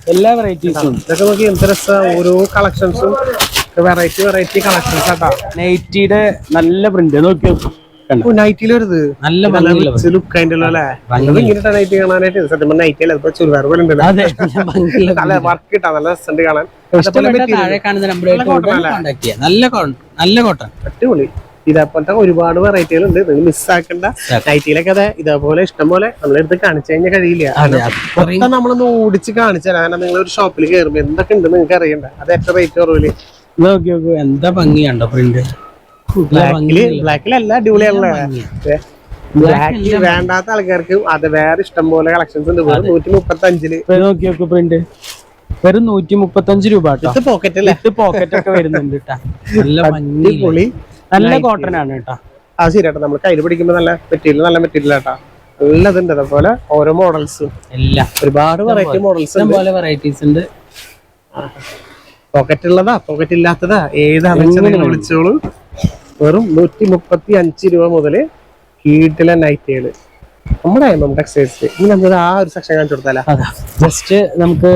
എല്ലാം വെറൈറ്റീസും [laughs] ഇതൊക്കെ നോക്കി ഓരോ കളക്ഷൻസും വെറൈറ്റി വെറൈറ്റി കളക്ഷൻസ് ആട്ടാ നൈറ്റിയുടെ നല്ല പ്രിന്റ് നോക്കി വരുത് നല്ല ലുക്ക് ഇങ്ങനത്തെ നൈറ്റ് കാണാനായിട്ട് സത്യം പറഞ്ഞാൽ നൈറ്റ് അല്ല. ചുരിദാർ പോലെ ഉണ്ട് നല്ല വർക്ക് കിട്ടാ. നല്ല രസമുണ്ട് കാണാൻ. നല്ല കോട്ടൺ നല്ല കോട്ടൺ അടിപൊളി. ഇതേപോലത്തെ ഒരുപാട് വെറൈറ്റികൾ ഉണ്ട് നിങ്ങൾ മിസ്സാക്കേണ്ട നൈറ്റിയിലൊക്കെ അതെ ഇതേപോലെ ഇഷ്ടംപോലെ നമ്മളെടുത്ത് കാണിച്ചു കഴിഞ്ഞാൽ കഴിയില്ല. മൊത്തം നമ്മളൊന്ന് ഓടിച്ച് കാണിച്ചു തരാം. കാരണം നിങ്ങൾ ഒരു ഷോപ്പിൽ കയറുമ്പോൾ എന്തൊക്കെ ഉണ്ട് നിങ്ങൾക്ക് അറിയണ്ട. അത് എത്ര റേറ്റ് കുറവിൽ നോക്കി നോക്കൂ. എന്താ ഭംഗിയുണ്ടോ പ്രിന്റ് ബ്ലാക്കിൽ ബ്ലാക്കിലല്ല അടിപൊളിയാണല്ലേ. ബ്ലാക്കിൽ വേണ്ടാത്ത ആൾക്കാർക്ക് അത് വേറെ ഇഷ്ടം പോലെ കളക്ഷൻസ് ഉണ്ട്. വെറും നൂറ്റി മുപ്പത്തി അഞ്ചിൽ നോക്കി നോക്കൂ പ്രിന്റ് വെറും നൂറ്റി മുപ്പത്തഞ്ച് രൂപ പോക്കറ്റ് ഒക്കെ വരുന്നുണ്ട് നല്ല ഭംഗി അടിപൊളി നല്ല കോട്ടൺ ആണ് കേട്ടോ. അത് ശരിയാട്ടോ നമ്മൾ കയ്യിൽ പിടിക്കുമ്പോൾ നല്ല മെറ്റീരിയൽ നല്ല മെറ്റീരിയൽ ആട്ടാ. നല്ലതുണ്ട് അതേപോലെ ഓരോ മോഡൽസും എല്ലാം. ഒരുപാട് വെറൈറ്റി മോഡൽസ് പോലെ വെറൈറ്റീസ് ഉണ്ട്. പോക്കറ്റ് ഉള്ളതാ പോക്കറ്റ് ഇല്ലാത്തതാ. നിങ്ങൾ വിളിച്ചോളൂ. വെറും നൂറ്റി മുപ്പത്തി അഞ്ച് രൂപ മുതൽ കീട്ടിലെ നൈറ്റുകൾ നമ്മുടെ നമ്മുടെ ടെക്സ്റ്റൈൽസ് ഇനി ആ ഒരു സെക്ഷൻ കാണിച്ചു കൊടുത്താലോ. ജസ്റ്റ് നമുക്ക്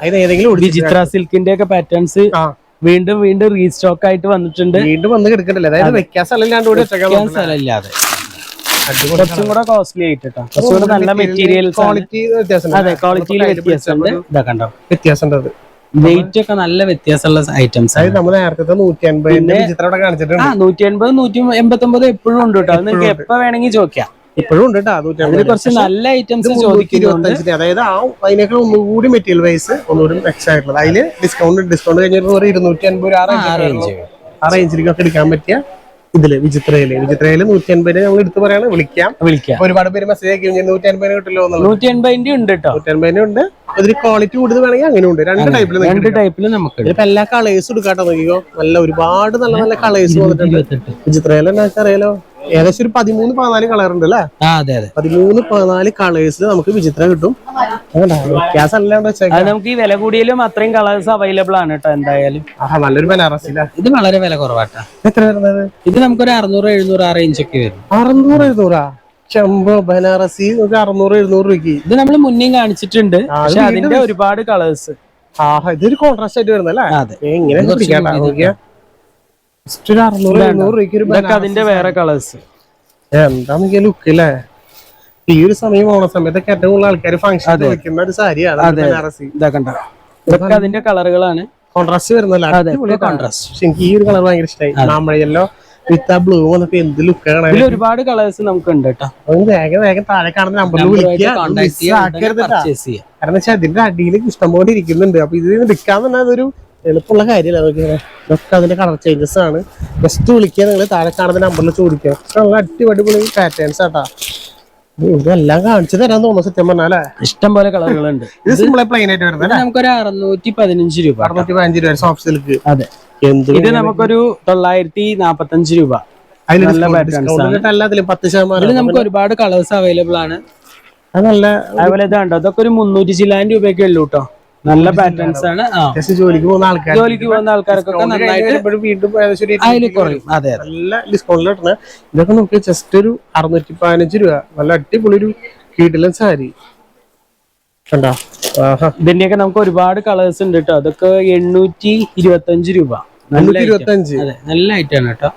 അതിന് ഏതെങ്കിലും ചിത്ര സിൽക്കിന്റെ ഒക്കെ പാറ്റേൺസ് ആ. വീണ്ടും വീണ്ടും റീസ്റ്റോക്ക് ആയിട്ട് വന്നിട്ടുണ്ട്. വീണ്ടും വന്ന് കിടക്കണ്ടല്ലേ? അതായത് വെക്കാൻ സ്ഥലമില്ലാതെ കുറച്ചും കൂടെ കോസ്റ്റ്ലി ആയിട്ട് കേട്ടോ നല്ല മെറ്റീരിയൽസ് അതെ ക്വാളിറ്റിയിൽ വ്യത്യാസമുണ്ട്. ഇതാ കണ്ടോ? വ്യത്യാസം ഉണ്ട് വെയിറ്റ് ഒക്കെ നല്ല വ്യത്യാസമുള്ള ഐറ്റംസ് അതായത് നമ്മൾ നേരത്തെ നൂറ്റി ആ നൂറ്റി എൺപത് നൂറ്റി എൺപത്തി ഒമ്പത് എപ്പോഴും ഉണ്ട് കേട്ടോ. നിങ്ങൾക്ക് എപ്പോ വേണമെങ്കിൽ ചോദിക്കാം. ഇപ്പോഴും ഉണ്ട് കേട്ടോ കുറച്ച് നല്ല ഐറ്റംസ് ചോദിക്കുന്നുണ്ട്. അതായത് ആ അതിനേക്കാൾ ഒന്നുകൂടി മെറ്റീരിയൽ വൈസ് ഒന്നുകൂടി എക്സ്ട്രാ ആയിട്ടുള്ളത്. അതിൽ ഡിസ്കൗണ്ട് ഡിസ്കൗണ്ട് കഴിഞ്ഞിട്ട് ഒരു ഇരുന്നൂറ്റി അൻപത് ആ റേഞ്ച് ആ റേഞ്ചിലേക്കൊക്കെ എടുക്കാൻ പറ്റിയ ഇതിൽ വിചിത്രയിൽ. വിചിത്രയിൽ നൂറ്റി അൻപത് നമ്മൾ എടുത്ത് പറയാണ് വിളിക്കാം. വിളിക്കാം. ഒരുപാട് പേര് മെസ്സേജ് ആക്കി നൂറ്റി അൻപതിന് കിട്ടില്ലോ നൂറ്റി അൻപതിന്റെ ഉണ്ട് കേട്ടോ നൂറ്റി അൻപതിന്റെ ഉണ്ട്. ഇതിന് ക്വാളിറ്റി കൂടുതൽ വേണമെങ്കിൽ അങ്ങനെ ഉണ്ട്. രണ്ട് ടൈപ്പിൽ രണ്ട് ടൈപ്പിൽ നമുക്ക് ഇപ്പൊ എല്ലാ കളേഴ്സും എടുക്കാട്ടോ നോക്കിക്കോ. നല്ല ഒരുപാട് നല്ല നല്ല കളേഴ്സ് വന്നിട്ടുണ്ട്. ഇരുപത്തെട്ട്. വിചിത്രയിലെ അറിയാലോ ഏകദേശം ഒരു പതിമൂന്ന് പതിനാല് കളർ ഉണ്ട് അല്ലേ? അതെ അതെ. പതിമൂന്ന് പതിനാല് കളേഴ്സിൽ നമുക്ക് വിചിത്രം കിട്ടും. വ്യത്യാസം അല്ലാണ്ട് നമുക്ക് ഈ വില കൂടിയാലും അത്രയും കളേഴ്സ് അവൈലബിൾ ആണ് കേട്ടോ എന്തായാലും. നല്ലൊരു ബനാറസ് ഇത് വളരെ വില കുറവാട്ടാ. എത്ര വരുന്നത്? ഇത് നമുക്കൊരു അറുന്നൂറ് എഴുന്നൂറ് ആ റേഞ്ച് ഒക്കെ വരും. അറുന്നൂറ് എഴുന്നൂറാ? ചെമ്പോ ബനാറസി ഒരു അറുന്നൂറ് എഴുന്നൂറ് രൂപയ്ക്ക്. ഇത് നമ്മൾ മുന്നേ കാണിച്ചിട്ടുണ്ട്. പക്ഷെ അതിന്റെ ഒരുപാട് കളേഴ്സ് ആഹാ ഇതൊരു കോൺട്രാസ്റ്റ് ആയിട്ട് വരുന്നല്ലേ? അതെ. അതിന്റെ വേറെ കളേഴ്സ് എന്താ നോക്കിയ ലുക്ക് അല്ലേ ഈ ഒരു സമയം ഓണ സമയത്തൊക്കെ ഏറ്റവും കൂടുതൽ ആൾക്കാർ ഫംഗ്ഷൻ വെക്കുന്ന ഒരു സാരിയാണ് ബനാറസി ഇതാ കണ്ട? ഇതൊക്കെ അതിന്റെ കളറുകളാണ് കോൺട്രാസ്റ്റ് വരുന്നല്ല കോൺട്രാസ്റ്റ് എനിക്ക് ഈ ഒരു കളർ ഭയങ്കര ഇഷ്ടമായി മാമ്പഴയല്ലോ വിത്ത് ആ ബ്ലൂ വന്നപ്പോ എന്ത് ലുക്കാണ് ഇതിൽ ഒരുപാട് കളേഴ്സ് നമുക്ക് ഉണ്ട് കേട്ടോ വേഗം വേഗം താഴെ കാണുന്ന നമ്പറിൽ വിളിക്കുക കാരണം വെച്ചാൽ അതിന്റെ അടിയിൽ ഇഷ്ടംപോലെ ഇരിക്കുന്നുണ്ട്. അപ്പൊ ഇത് എടുക്കാൻ തന്നെ അതൊരു എളുപ്പമുള്ള കാര്യമല്ല നോക്കിയാൽ ഇതൊക്കെ അതിന്റെ കളർ ചേഞ്ചസ് ആണ്. ജസ്റ്റ് വിളിക്കുക നിങ്ങൾ താഴെ കാണുന്ന നമ്പറിൽ ചോദിക്കുക നല്ല അടിപൊളി പാറ്റേൺസ് ആട്ടാ. ഇത് ഇതെല്ലാം കാണിച്ചു തരാൻ തോന്നുന്നു സത്യം പറഞ്ഞാലേ ഇഷ്ടം പോലെ കളറുകളുണ്ട്. ഇത് സിമ്പിൾ പ്ലെയിൻ ആയിട്ട് വരുന്നത് നമുക്കൊരു അറുന്നൂറ്റി പതിനഞ്ച് രൂപ അറുന്നൂറ്റി പതിനഞ്ച് രൂപ സോഫ്റ്റ് സിൽക്ക് അതെ. എന്ത് ഇത് നമുക്കൊരു തൊള്ളായിരത്തി നാപ്പത്തഞ്ച് രൂപ. നല്ല പത്ത് ശതമാനം നമുക്ക് ഒരുപാട് കളേഴ്സ് അവൈലബിൾ ആണ്. അതല്ല അതേപോലെ അതുപോലെ ഇത് കണ്ടോ ഇതൊക്കെ ഒരു മുന്നൂറ്റി ചില്ലായിരം രൂപയൊക്കെ ഉള്ളൂ കേട്ടോ നല്ല പാറ്റേൺസ് ആണ്. ജോലിക്ക് പോകുന്ന ആൾക്കാർ ജോലിക്ക് പോകുന്ന ആൾക്കാർക്കൊക്കെ നന്നായിട്ട് വീണ്ടും അതിൽ കുറയും. അതെ നല്ല ഡിസ്കൗണ്ടിൽ കിട്ടുന്നത് ഇതൊക്കെ നമുക്ക് ജസ്റ്റ് ഒരു അറുന്നൂറ്റി പതിനഞ്ച് രൂപ. നല്ല അടിപൊളി ഒരു കീടലൻ സാരി. കണ്ടോ? ഇതിന്റെയൊക്കെ നമുക്ക് ഒരുപാട് കളേഴ്സ് ഉണ്ട് കേട്ടോ അതൊക്കെ എണ്ണൂറ്റി ഇരുപത്തഞ്ച് രൂപ. നല്ല. ഇരുപത്തി അഞ്ച് നല്ല ഐറ്റം ആണ് കേട്ടോ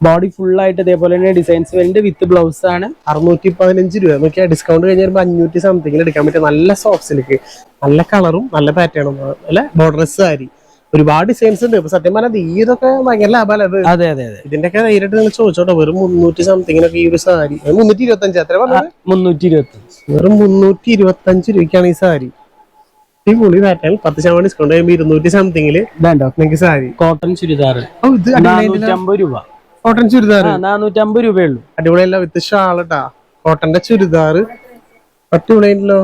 ബോഡി ഫുൾ ആയിട്ട് ഇതേപോലെ തന്നെ ഡിസൈൻസ് വരുന്നുണ്ട്. വിത്ത് ബ്ലൗസ് ആണ്. അറുന്നൂറ്റി പതിനഞ്ച് രൂപ. നോക്കിയാൽ ഡിസ്കൗണ്ട് കഴിഞ്ഞ് വരുമ്പോൾ അഞ്ഞൂറ്റി സംതിങ്ങിൽ എടുക്കാൻ പറ്റും നല്ല സോഫ്റ്റ് സിൽക്ക് നല്ല കളറും നല്ല പാറ്റേണും അല്ലെ? ബോർഡർ സാരി. ഒരുപാട് ഡിസൈൻസ് ഉണ്ട്. ഇപ്പൊ സത്യം പറഞ്ഞാൽ ഇതൊക്കെ ഭയങ്കര ലാഭമല്ല അത്? അതെ അതെ അതെ. ഇതിന്റെ ഒക്കെ നേരിട്ട് നിങ്ങൾ ചോദിച്ചോട്ടോ. വെറും മുന്നൂറ്റി സംതിങ്ങിനൊക്കെ ഈ ഒരു സാരി. മുന്നൂറ്റി ഇരുപത്തി അഞ്ച് എത്ര മുന്നൂറ്റി ഇരുപത്തി വെറും മുന്നൂറ്റി ഇരുപത്തി അഞ്ച് രൂപയ്ക്കാണ് ഈ സാരി. പാറ്റേൺ പത്ത് ശതമാനം ഡിസ്കൗണ്ട് കഴിയുമ്പോൾ ഇരുന്നൂറ്റി സംതിങ്ങിൽ നിങ്ങൾക്ക് സാരി. കോട്ടൺ ചുരിദാർ രൂപ. കോട്ടൺ ചുരിദാർ? നാനൂറ്റമ്പത് രൂപയുള്ളൂ. അടിപൊളിയല്ല വിത്ത് ഷാൾ ഇട്ടാ കോട്ടന്റെ ചുരിദാർ. അടിപൊളിയായിട്ടല്ലോ.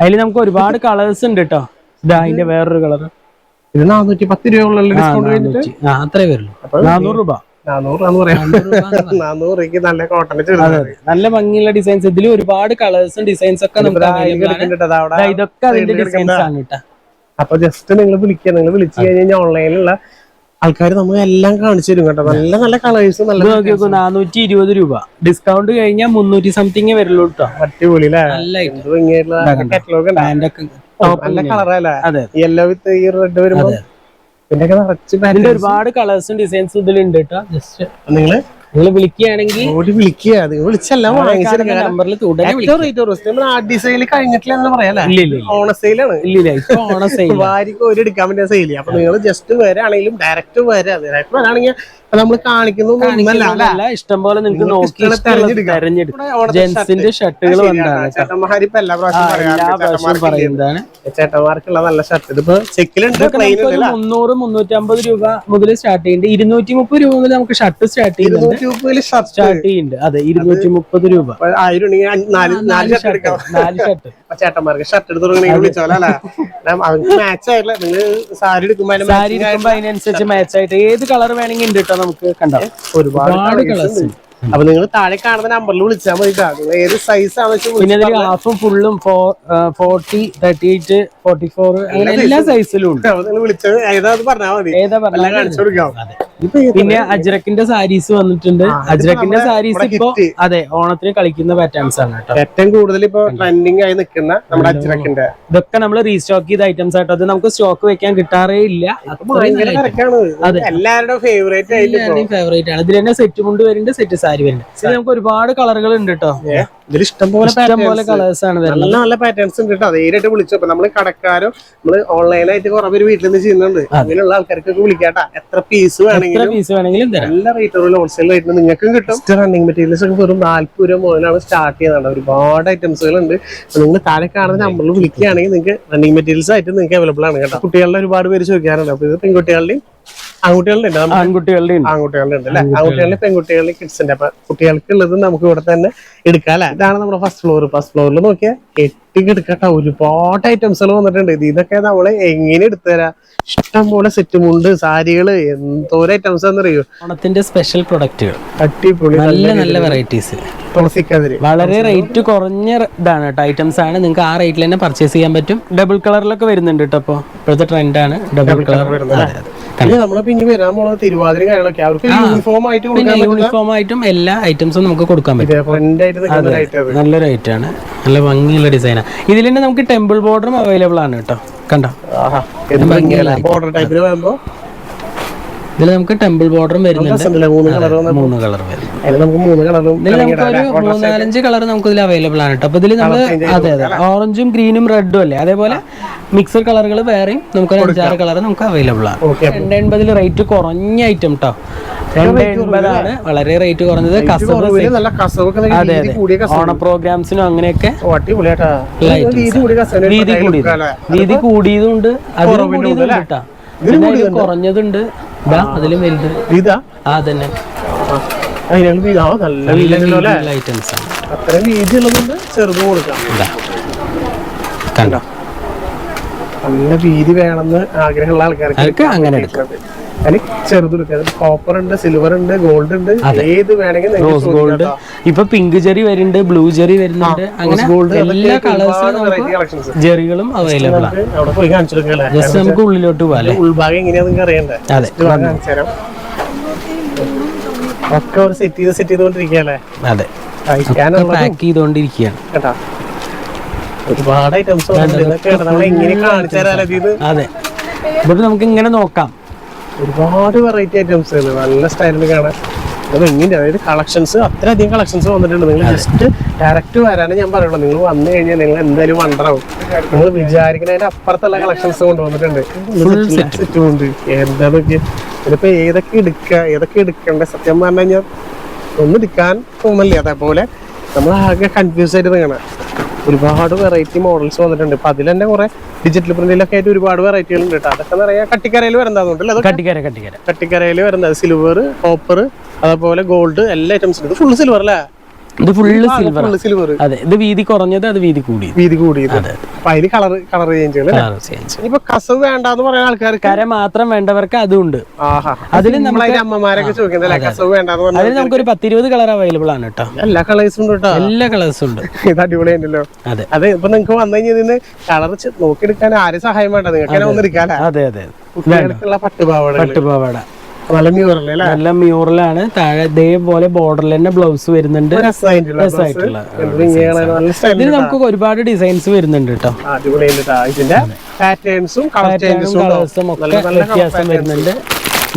അതിൽ നമുക്ക് ഒരുപാട് കളേഴ്സ് ഉണ്ട് കേട്ടോ ഇതാ അതിന്റെ വേറൊരു കളർ ഇത് നാനൂറ്റി പത്ത് രൂപ അത്രേ വരുള്ളൂ. നാനൂറ് രൂപ. നല്ല ഭംഗിയുള്ള ഡിസൈൻസ് ഇതിൽ ഒരുപാട് കളേഴ്സും ഡിസൈൻസ് ഒക്കെ നമുക്ക് ഇതൊക്കെ അതിന്റെ ഡിസൈൻസ് ആണ് കേട്ടോ അപ്പൊ ജസ്റ്റ് നിങ്ങൾ വിളിക്കുക നിങ്ങൾ വിളിച്ചു കഴിഞ്ഞാൽ ഓൺലൈനിലുള്ള ആൾക്കാർ നമ്മൾ എല്ലാം കാണിച്ചു തരും കേട്ടോ. നല്ല നല്ല കളേഴ്സ് നല്ല നാനൂറ്റി ഇരുപത് രൂപ. ഡിസ്കൗണ്ട് കഴിഞ്ഞാൽ മുന്നൂറ്റി സംതിങ് വരുള്ളൂ കേട്ടോ അടിപൊളി നല്ല കളറല്ലേ യെല്ലോ വിത്ത് ഈ റെഡ് വരുമ്പോ പിന്നെ നിറച്ച് ഒരുപാട് കളേഴ്സും ഡിസൈൻസും ഇതിലുണ്ട് കേട്ടോ ജസ്റ്റ് നിങ്ങൾ നിങ്ങൾ വിളിക്കുകയാണെങ്കിൽ വിളിക്കുക വിളിച്ചല്ല നമ്പറിൽ ഡിസൈനിൽ കഴിഞ്ഞിട്ടില്ല എന്ന് പറയാല്ലേ ഓണ സെയിലാണ് ഇല്ല ഇപ്പൊ ഓണ സെയിൽ വാരിക്ക് ഒരു എടുക്കാൻ പറ്റിയ സെയിൽ അപ്പൊ നിങ്ങൾ ജസ്റ്റ് വരാണെങ്കിലും ഡയറക്റ്റ് വരാ. ഡയറക്റ്റ് വരാണെങ്കിൽ നമ്മൾ കാണിക്കുന്നൊന്നുമല്ല ഇഷ്ടം പോലെ നിങ്ങൾക്ക് നോക്കി തെരഞ്ഞെടുക്കാം. ജെൻസിന്റെ ഷർട്ടുകൾ പറയുന്നതാണ്. ചേട്ടന്മാർക്കുള്ള നല്ല ഷർട്ട്. ഇതിപ്പോ ചെക്കിലുണ്ട് മുന്നൂറ് മുന്നൂറ്റമ്പത് രൂപ മുതൽ സ്റ്റാർട്ട് ചെയ്യുന്നുണ്ട് ഇരുന്നൂറ്റി മുപ്പത് രൂപ മുതൽ നമുക്ക് ഷർട്ട് സ്റ്റാർട്ട് ചെയ്യുന്നുണ്ട് സ്റ്റാർട്ട് ചെയ്യുന്നുണ്ട് അതെ ഇരുന്നൂറ്റി മുപ്പത് രൂപ നാല് നാല് ഷർട്ട് എടുക്കാം. നാല് ഷർട്ട്. അപ്പൊ ചേട്ടന്മാർക്ക് ഷർട്ട് എടുത്ത് തുടങ്ങി വിളിച്ചോലേ അവർക്ക് മാച്ച് ആയിട്ടില്ല. നിങ്ങൾ സാരി എടുക്കുമ്പോ അതിന് സാരി എടുക്കുമ്പോ അതിനനുസരിച്ച് മാച്ച് ആയിട്ട് ഏത് കളർ വേണമെങ്കിൽ ഉണ്ട് കേട്ടോ നമുക്ക് കണ്ടോ? ഒരുപാട് കളേഴ്സ് ഉണ്ട്. അപ്പൊ നിങ്ങൾ താഴെ കാണുന്ന നമ്പറിൽ വിളിച്ചാൽ മതി നിങ്ങൾ ഏത് സൈസ് ആണെന്ന് പിന്നെ ഹാഫും ഫുള്ളും forty thirty eight forty four അങ്ങനെ എല്ലാ സൈസിലും ഉണ്ട്. നിങ്ങൾ വിളിച്ചത് ഏതാ പറഞ്ഞാൽ മതി. ഏതാ പറഞ്ഞാൽ കാണിച്ചു കൊടുക്കാം. പിന്നെ അജ്രക്കിന്റെ സാരീസ് വന്നിട്ടുണ്ട്. അജ്രക്കിന്റെ സാരീസ് ഇപ്പോ അതെ ഓണത്തിന് കളിക്കുന്ന പാറ്റേൺസ് ആണ് കേട്ടോ. ഏറ്റവും കൂടുതൽ ഇപ്പൊ ട്രെൻഡിങ് ആയി നിൽക്കുന്ന നമ്മുടെ അജ്രക്കിന്റെ. ഇതൊക്കെ നമ്മൾ റീസ്റ്റോക്ക് ചെയ്ത ഐറ്റംസ് ആട്ടോ. അത് നമുക്ക് സ്റ്റോക്ക് വെക്കാൻ കിട്ടാറേ ഇല്ല. എല്ലാവരുടെയും ഫേവറേറ്റ് ആയിട്ട് ഫേവറേറ്റ് ആണ്. ഇതിൽ തന്നെ സെറ്റ് മുണ്ട് വരുന്നുണ്ട് സെറ്റ് സാരി വരുന്നുണ്ട്. നമുക്ക് ഒരുപാട് കളറുകൾ ഉണ്ട് കേട്ടോ. ഇതിൽ ഇഷ്ടം പോലെ കളേഴ്സ് ആണ് വരുന്നത്. നല്ല നല്ല പാറ്റേൺസ് ഉണ്ട് കേട്ടോ. നേരിട്ട് വിളിച്ചു. അപ്പൊ നമ്മൾ കടക്കാരോ നമ്മൾ ഓൺലൈനായിട്ട് കുറെ പേര് വീട്ടിൽ നിന്ന് ചെയ്യുന്നുണ്ട്. അങ്ങനെയുള്ള ആൾക്കാർക്കൊക്കെ വിളിക്കാട്ടാ എത്ര പീസ് എത്ര വേണമെങ്കിലും പീസ് വേണമെങ്കിലും തരാം. നല്ല റേറ്റുകളിൽ ഹോൾസെയിൽ റേറ്റിന് നിങ്ങൾക്കും കിട്ടും. റണ്ണിങ് മെറ്റീരിയൽസ് ഒക്കെ വെറും നാല്പത് രൂപ മുതലാണ് സ്റ്റാർട്ട് ചെയ്യുന്നത് ഒരുപാട് ഐറ്റംസുകൾ ഉണ്ട് നിങ്ങൾ താഴെ കാണുന്ന നമ്പറിൽ വിളിക്കുകയാണെങ്കിൽ നിങ്ങൾക്ക് റണ്ണിങ് മെറ്റീരിയൽസ് ആയിട്ട് നിങ്ങൾക്ക് അവൈലബിൾ ആണ് കേട്ടോ. കുട്ടികളുടെ ഒരുപാട് പേര് ചോദിക്കാറുണ്ട്. അപ്പൊ ഇത് പെൺകുട്ടികളുടെയും ആൺകുട്ടികളുടെ ഉണ്ട്. ആൺകുട്ടികളുടെ ഉണ്ട്. ആൺകുട്ടികളുടെ ഉണ്ട് അല്ലെ? ആൺകുട്ടികളുടെ പെൺകുട്ടികളുടെ കിഡ്സിന്റെ അപ്പൊ കുട്ടികൾക്ക് ഉള്ളത് നമുക്ക് ഇവിടെ തന്നെ എടുക്കാം അല്ലെ? ഇതാണ് നമ്മുടെ ഫസ്റ്റ് ഫ്ലോർ ഫസ്റ്റ് ഫ്ലോറിൽ നോക്കിയാൽ എട്ടിക്ക് എടുക്കട്ടെ ഒരുപാട് ഐറ്റംസുകൾ വന്നിട്ടുണ്ട്. ഇത് ഇതൊക്കെ നമ്മൾ എങ്ങനെ എടുത്തു ഇഷ്ടംപോലെ ഇഷ്ടം പോലെ സെറ്റ് മുണ്ട് സാരികൾ എന്തോരം ഐറ്റംസ് ആണെന്നറിയോ ഓണത്തിന്റെ സ്പെഷ്യൽ പ്രൊഡക്റ്റുകൾ അടിപൊളി. നല്ല നല്ല വെറൈറ്റീസ് വളരെ റേറ്റ് കുറഞ്ഞ ഇതാണ് കേട്ടോ. ഐറ്റംസ് ആണ്. നിങ്ങൾക്ക് ആ റേറ്റിൽ തന്നെ പർച്ചേസ് ചെയ്യാൻ പറ്റും. ഡബിൾ കളറിലൊക്കെ വരുന്നുണ്ട് കേട്ടോ അപ്പോൾ ഇപ്പോഴത്തെ ട്രെൻഡാണ് ഡബിൾ കളർ പിന്നെ യൂണിഫോം ആയിട്ട് എല്ലാ ഐറ്റംസും നമുക്ക് കൊടുക്കാൻ പറ്റും. നല്ലൊരു ഐറ്റം ആണ്. നല്ല ഭംഗിയുള്ള ഡിസൈനാണ് ഇതിൽ തന്നെ നമുക്ക് ടെമ്പിൾ ബോർഡറും അവൈലബിൾ ആണ് കേട്ടോ. കണ്ടോ? ഭംഗിയുള്ള ബോർഡർ ടൈപ്പിൽ വരുമ്പോ ഇതിൽ നമുക്ക് ടെമ്പിൾ ബോർഡറും വരുന്നുണ്ട്. മൂന്ന് കളർ വരും. ഇതിൽ നമുക്ക് ഒരു മൂന്നാലഞ്ച് കളർ നമുക്ക് ഇതിൽ അവൈലബിൾ ആണ് കേട്ടോ. അപ്പൊ ഇതിൽ നമ്മൾ അതെ അതെ. ഓറഞ്ചും ഗ്രീനും റെഡും അല്ലേ? അതേപോലെ മിക്സർ കളറുകൾ വേറെയും നമുക്ക് ഒരു അഞ്ചാറ് കളർ നമുക്ക് അവൈലബിൾ ആണ്. രണ്ട് എൺപതിൽ റേറ്റ് കുറഞ്ഞ ഐറ്റം കേട്ടോ രണ്ട് എൺപതാണ് വളരെ റേറ്റ് കുറഞ്ഞത് കസവ് അതെ അതെ. ഓണ പ്രോഗ്രാംസിനും അങ്ങനെയൊക്കെ വീതി കൂടിയത്. കൂടിയതുണ്ട്. അതിലും കൂടിയതുണ്ട് കേട്ടോ. കുറഞ്ഞതുണ്ട്. അതിലും വലുത്. ഇതാ? ആ തന്നെ നല്ല ഐറ്റംസ് ആണ്. അത്രയും ചെറുത് കൊടുക്കാം. കണ്ടോ? നല്ല വീതി വേണമെന്ന് ആഗ്രഹമുള്ള ആൾക്കാർക്ക് അങ്ങനെ എടുക്കാം. അതിന് കോപ്പർ ഉണ്ട് സിൽവർ ഉണ്ട് ഗോൾഡ് ഉണ്ട്. ഏത് വേണമെങ്കിൽ റോസ് ഗോൾഡ് ഇപ്പൊ പിങ്ക് ജെറി വരുന്നുണ്ട് ബ്ലൂ ജെറി വരുന്നുണ്ട്. അങ്ങനെ എല്ലാ കളേഴ്സും ജെറികളും അവൈലബിൾ ആണ് ജസ്റ്റ് നമുക്ക് ഉള്ളിലോട്ട് പോവാം ഉൾഭാഗം അറിയണ്ടേ? അതെ ഒക്കെ ഒരു സെറ്റ് ചെയ്ത് സെറ്റ് അതെ. പാക്ക് കേട്ടാ. ഒരുപാട് ഐറ്റംസ് ഇതൊക്കെ നമ്മൾ എങ്ങനെ കാണിച്ചു തരാല്ലേ ഇത്? അതെ. ഇവിടെ നമുക്ക് ഇങ്ങനെ നോക്കാം. ഒരുപാട് വെറൈറ്റി ഐറ്റംസ് നല്ല സ്റ്റൈലിൽ കാണാൻ. അത് എങ്ങനെ അതായത് കളക്ഷൻസ് അത്രയധികം കളക്ഷൻസ് വന്നിട്ടുണ്ട്. നിങ്ങൾ ജസ്റ്റ് ഡയറക്റ്റ് വരാനേ ഞാൻ പറയുള്ളൂ. നിങ്ങൾ വന്നു കഴിഞ്ഞാൽ നിങ്ങൾ എന്തായാലും വണ്ടറാവും നിങ്ങൾ വിചാരിക്കുന്നതിന്റെ അപ്പുറത്തുള്ള കളക്ഷൻസ് കൊണ്ടുവന്നിട്ടുണ്ട്. സെറ്റും ഉണ്ട്. ഇതിപ്പോ ഏതൊക്കെ എടുക്കുക ഏതൊക്കെ എടുക്കണ്ടേ? സത്യം പറഞ്ഞു കഴിഞ്ഞാൽ ഒന്നും എടുക്കാൻ തോന്നില്ല അതേപോലെ നമ്മൾ ആകെ കൺഫ്യൂസ് ആയിട്ട് നിൽക്കണം. ഒരുപാട് വെറൈറ്റി മോഡൽസ് വന്നിട്ടുണ്ട്. ഇപ്പൊ അതിൽ തന്നെ കുറെ ഡിജിറ്റൽ പ്രിന്റിലൊക്കെ ആയിട്ട് ഒരുപാട് വെറൈറ്റികൾ ഉണ്ട് കേട്ടോ. അതൊക്കെ നിറയെ കട്ടിക്കരയിൽ വരുന്നതുകൊണ്ടല്ലോ കട്ടിക്കര കട്ടിക്കര. കട്ടിക്കരയിൽ വരുന്നത്. സിൽവർ കോപ്പർ അതേപോലെ ഗോൾഡ് എല്ലാ ഐറ്റംസ് ഉണ്ട്. ഫുൾ സിൽവർ അല്ലേ? ഇത് ഫുള്ള് സിൽവർ സിൽവർ അതെ ഇത് വീതി കുറഞ്ഞത് അത് വീതി കൂടി വീതി കൂടി അതിന് കളർ കളർ ചേഞ്ചുകൾ ഇനിയിപ്പോ കസവ് വേണ്ടാന്ന് പറയുന്ന ആൾക്കാർ കര മാത്രം വേണ്ടവർക്ക് അതുണ്ട്. അതിന് അതിൽ നമ്മളതിന്റെ അമ്മമാരൊക്കെ ചോദിക്കുന്നല്ലേ കസവ് വേണ്ടാന്ന് പറഞ്ഞാൽ അതിൽ നമുക്കൊരു പത്തിരുപത് കളർ അവൈലബിൾ ആണ് കേട്ടോ. എല്ലാ കളേഴ്സും ഉണ്ട് കേട്ടോ. എല്ലാ കളേഴ്സും ഉണ്ട്. ഇത് അടിപൊളിയുണ്ടല്ലോ അതെ. അതെ ഇപ്പൊ നിങ്ങൾക്ക് വന്നു കഴിഞ്ഞാൽ ഇതിന് കളർ നോക്കിയെടുക്കാൻ ആരും സഹായം വേണ്ട. നിങ്ങൾക്ക് തന്നെ വന്നെടുക്കാല്ലേ അതെ അതെ. പട്ടുപാവാട പട്ടുപാവാട. നല്ല അല്ലേ? നല്ല മ്യൂറലാണ് താഴെ ഇതേപോലെ ബോർഡറിൽ തന്നെ ബ്ലൗസ് വരുന്നുണ്ട്. ഇതിൽ നമുക്ക് ഒരുപാട് ഡിസൈൻസ് വരുന്നുണ്ട് കേട്ടോ പാറ്റേൺസും കളേഴ്സും ഒക്കെ വ്യത്യാസം വരുന്നുണ്ട്.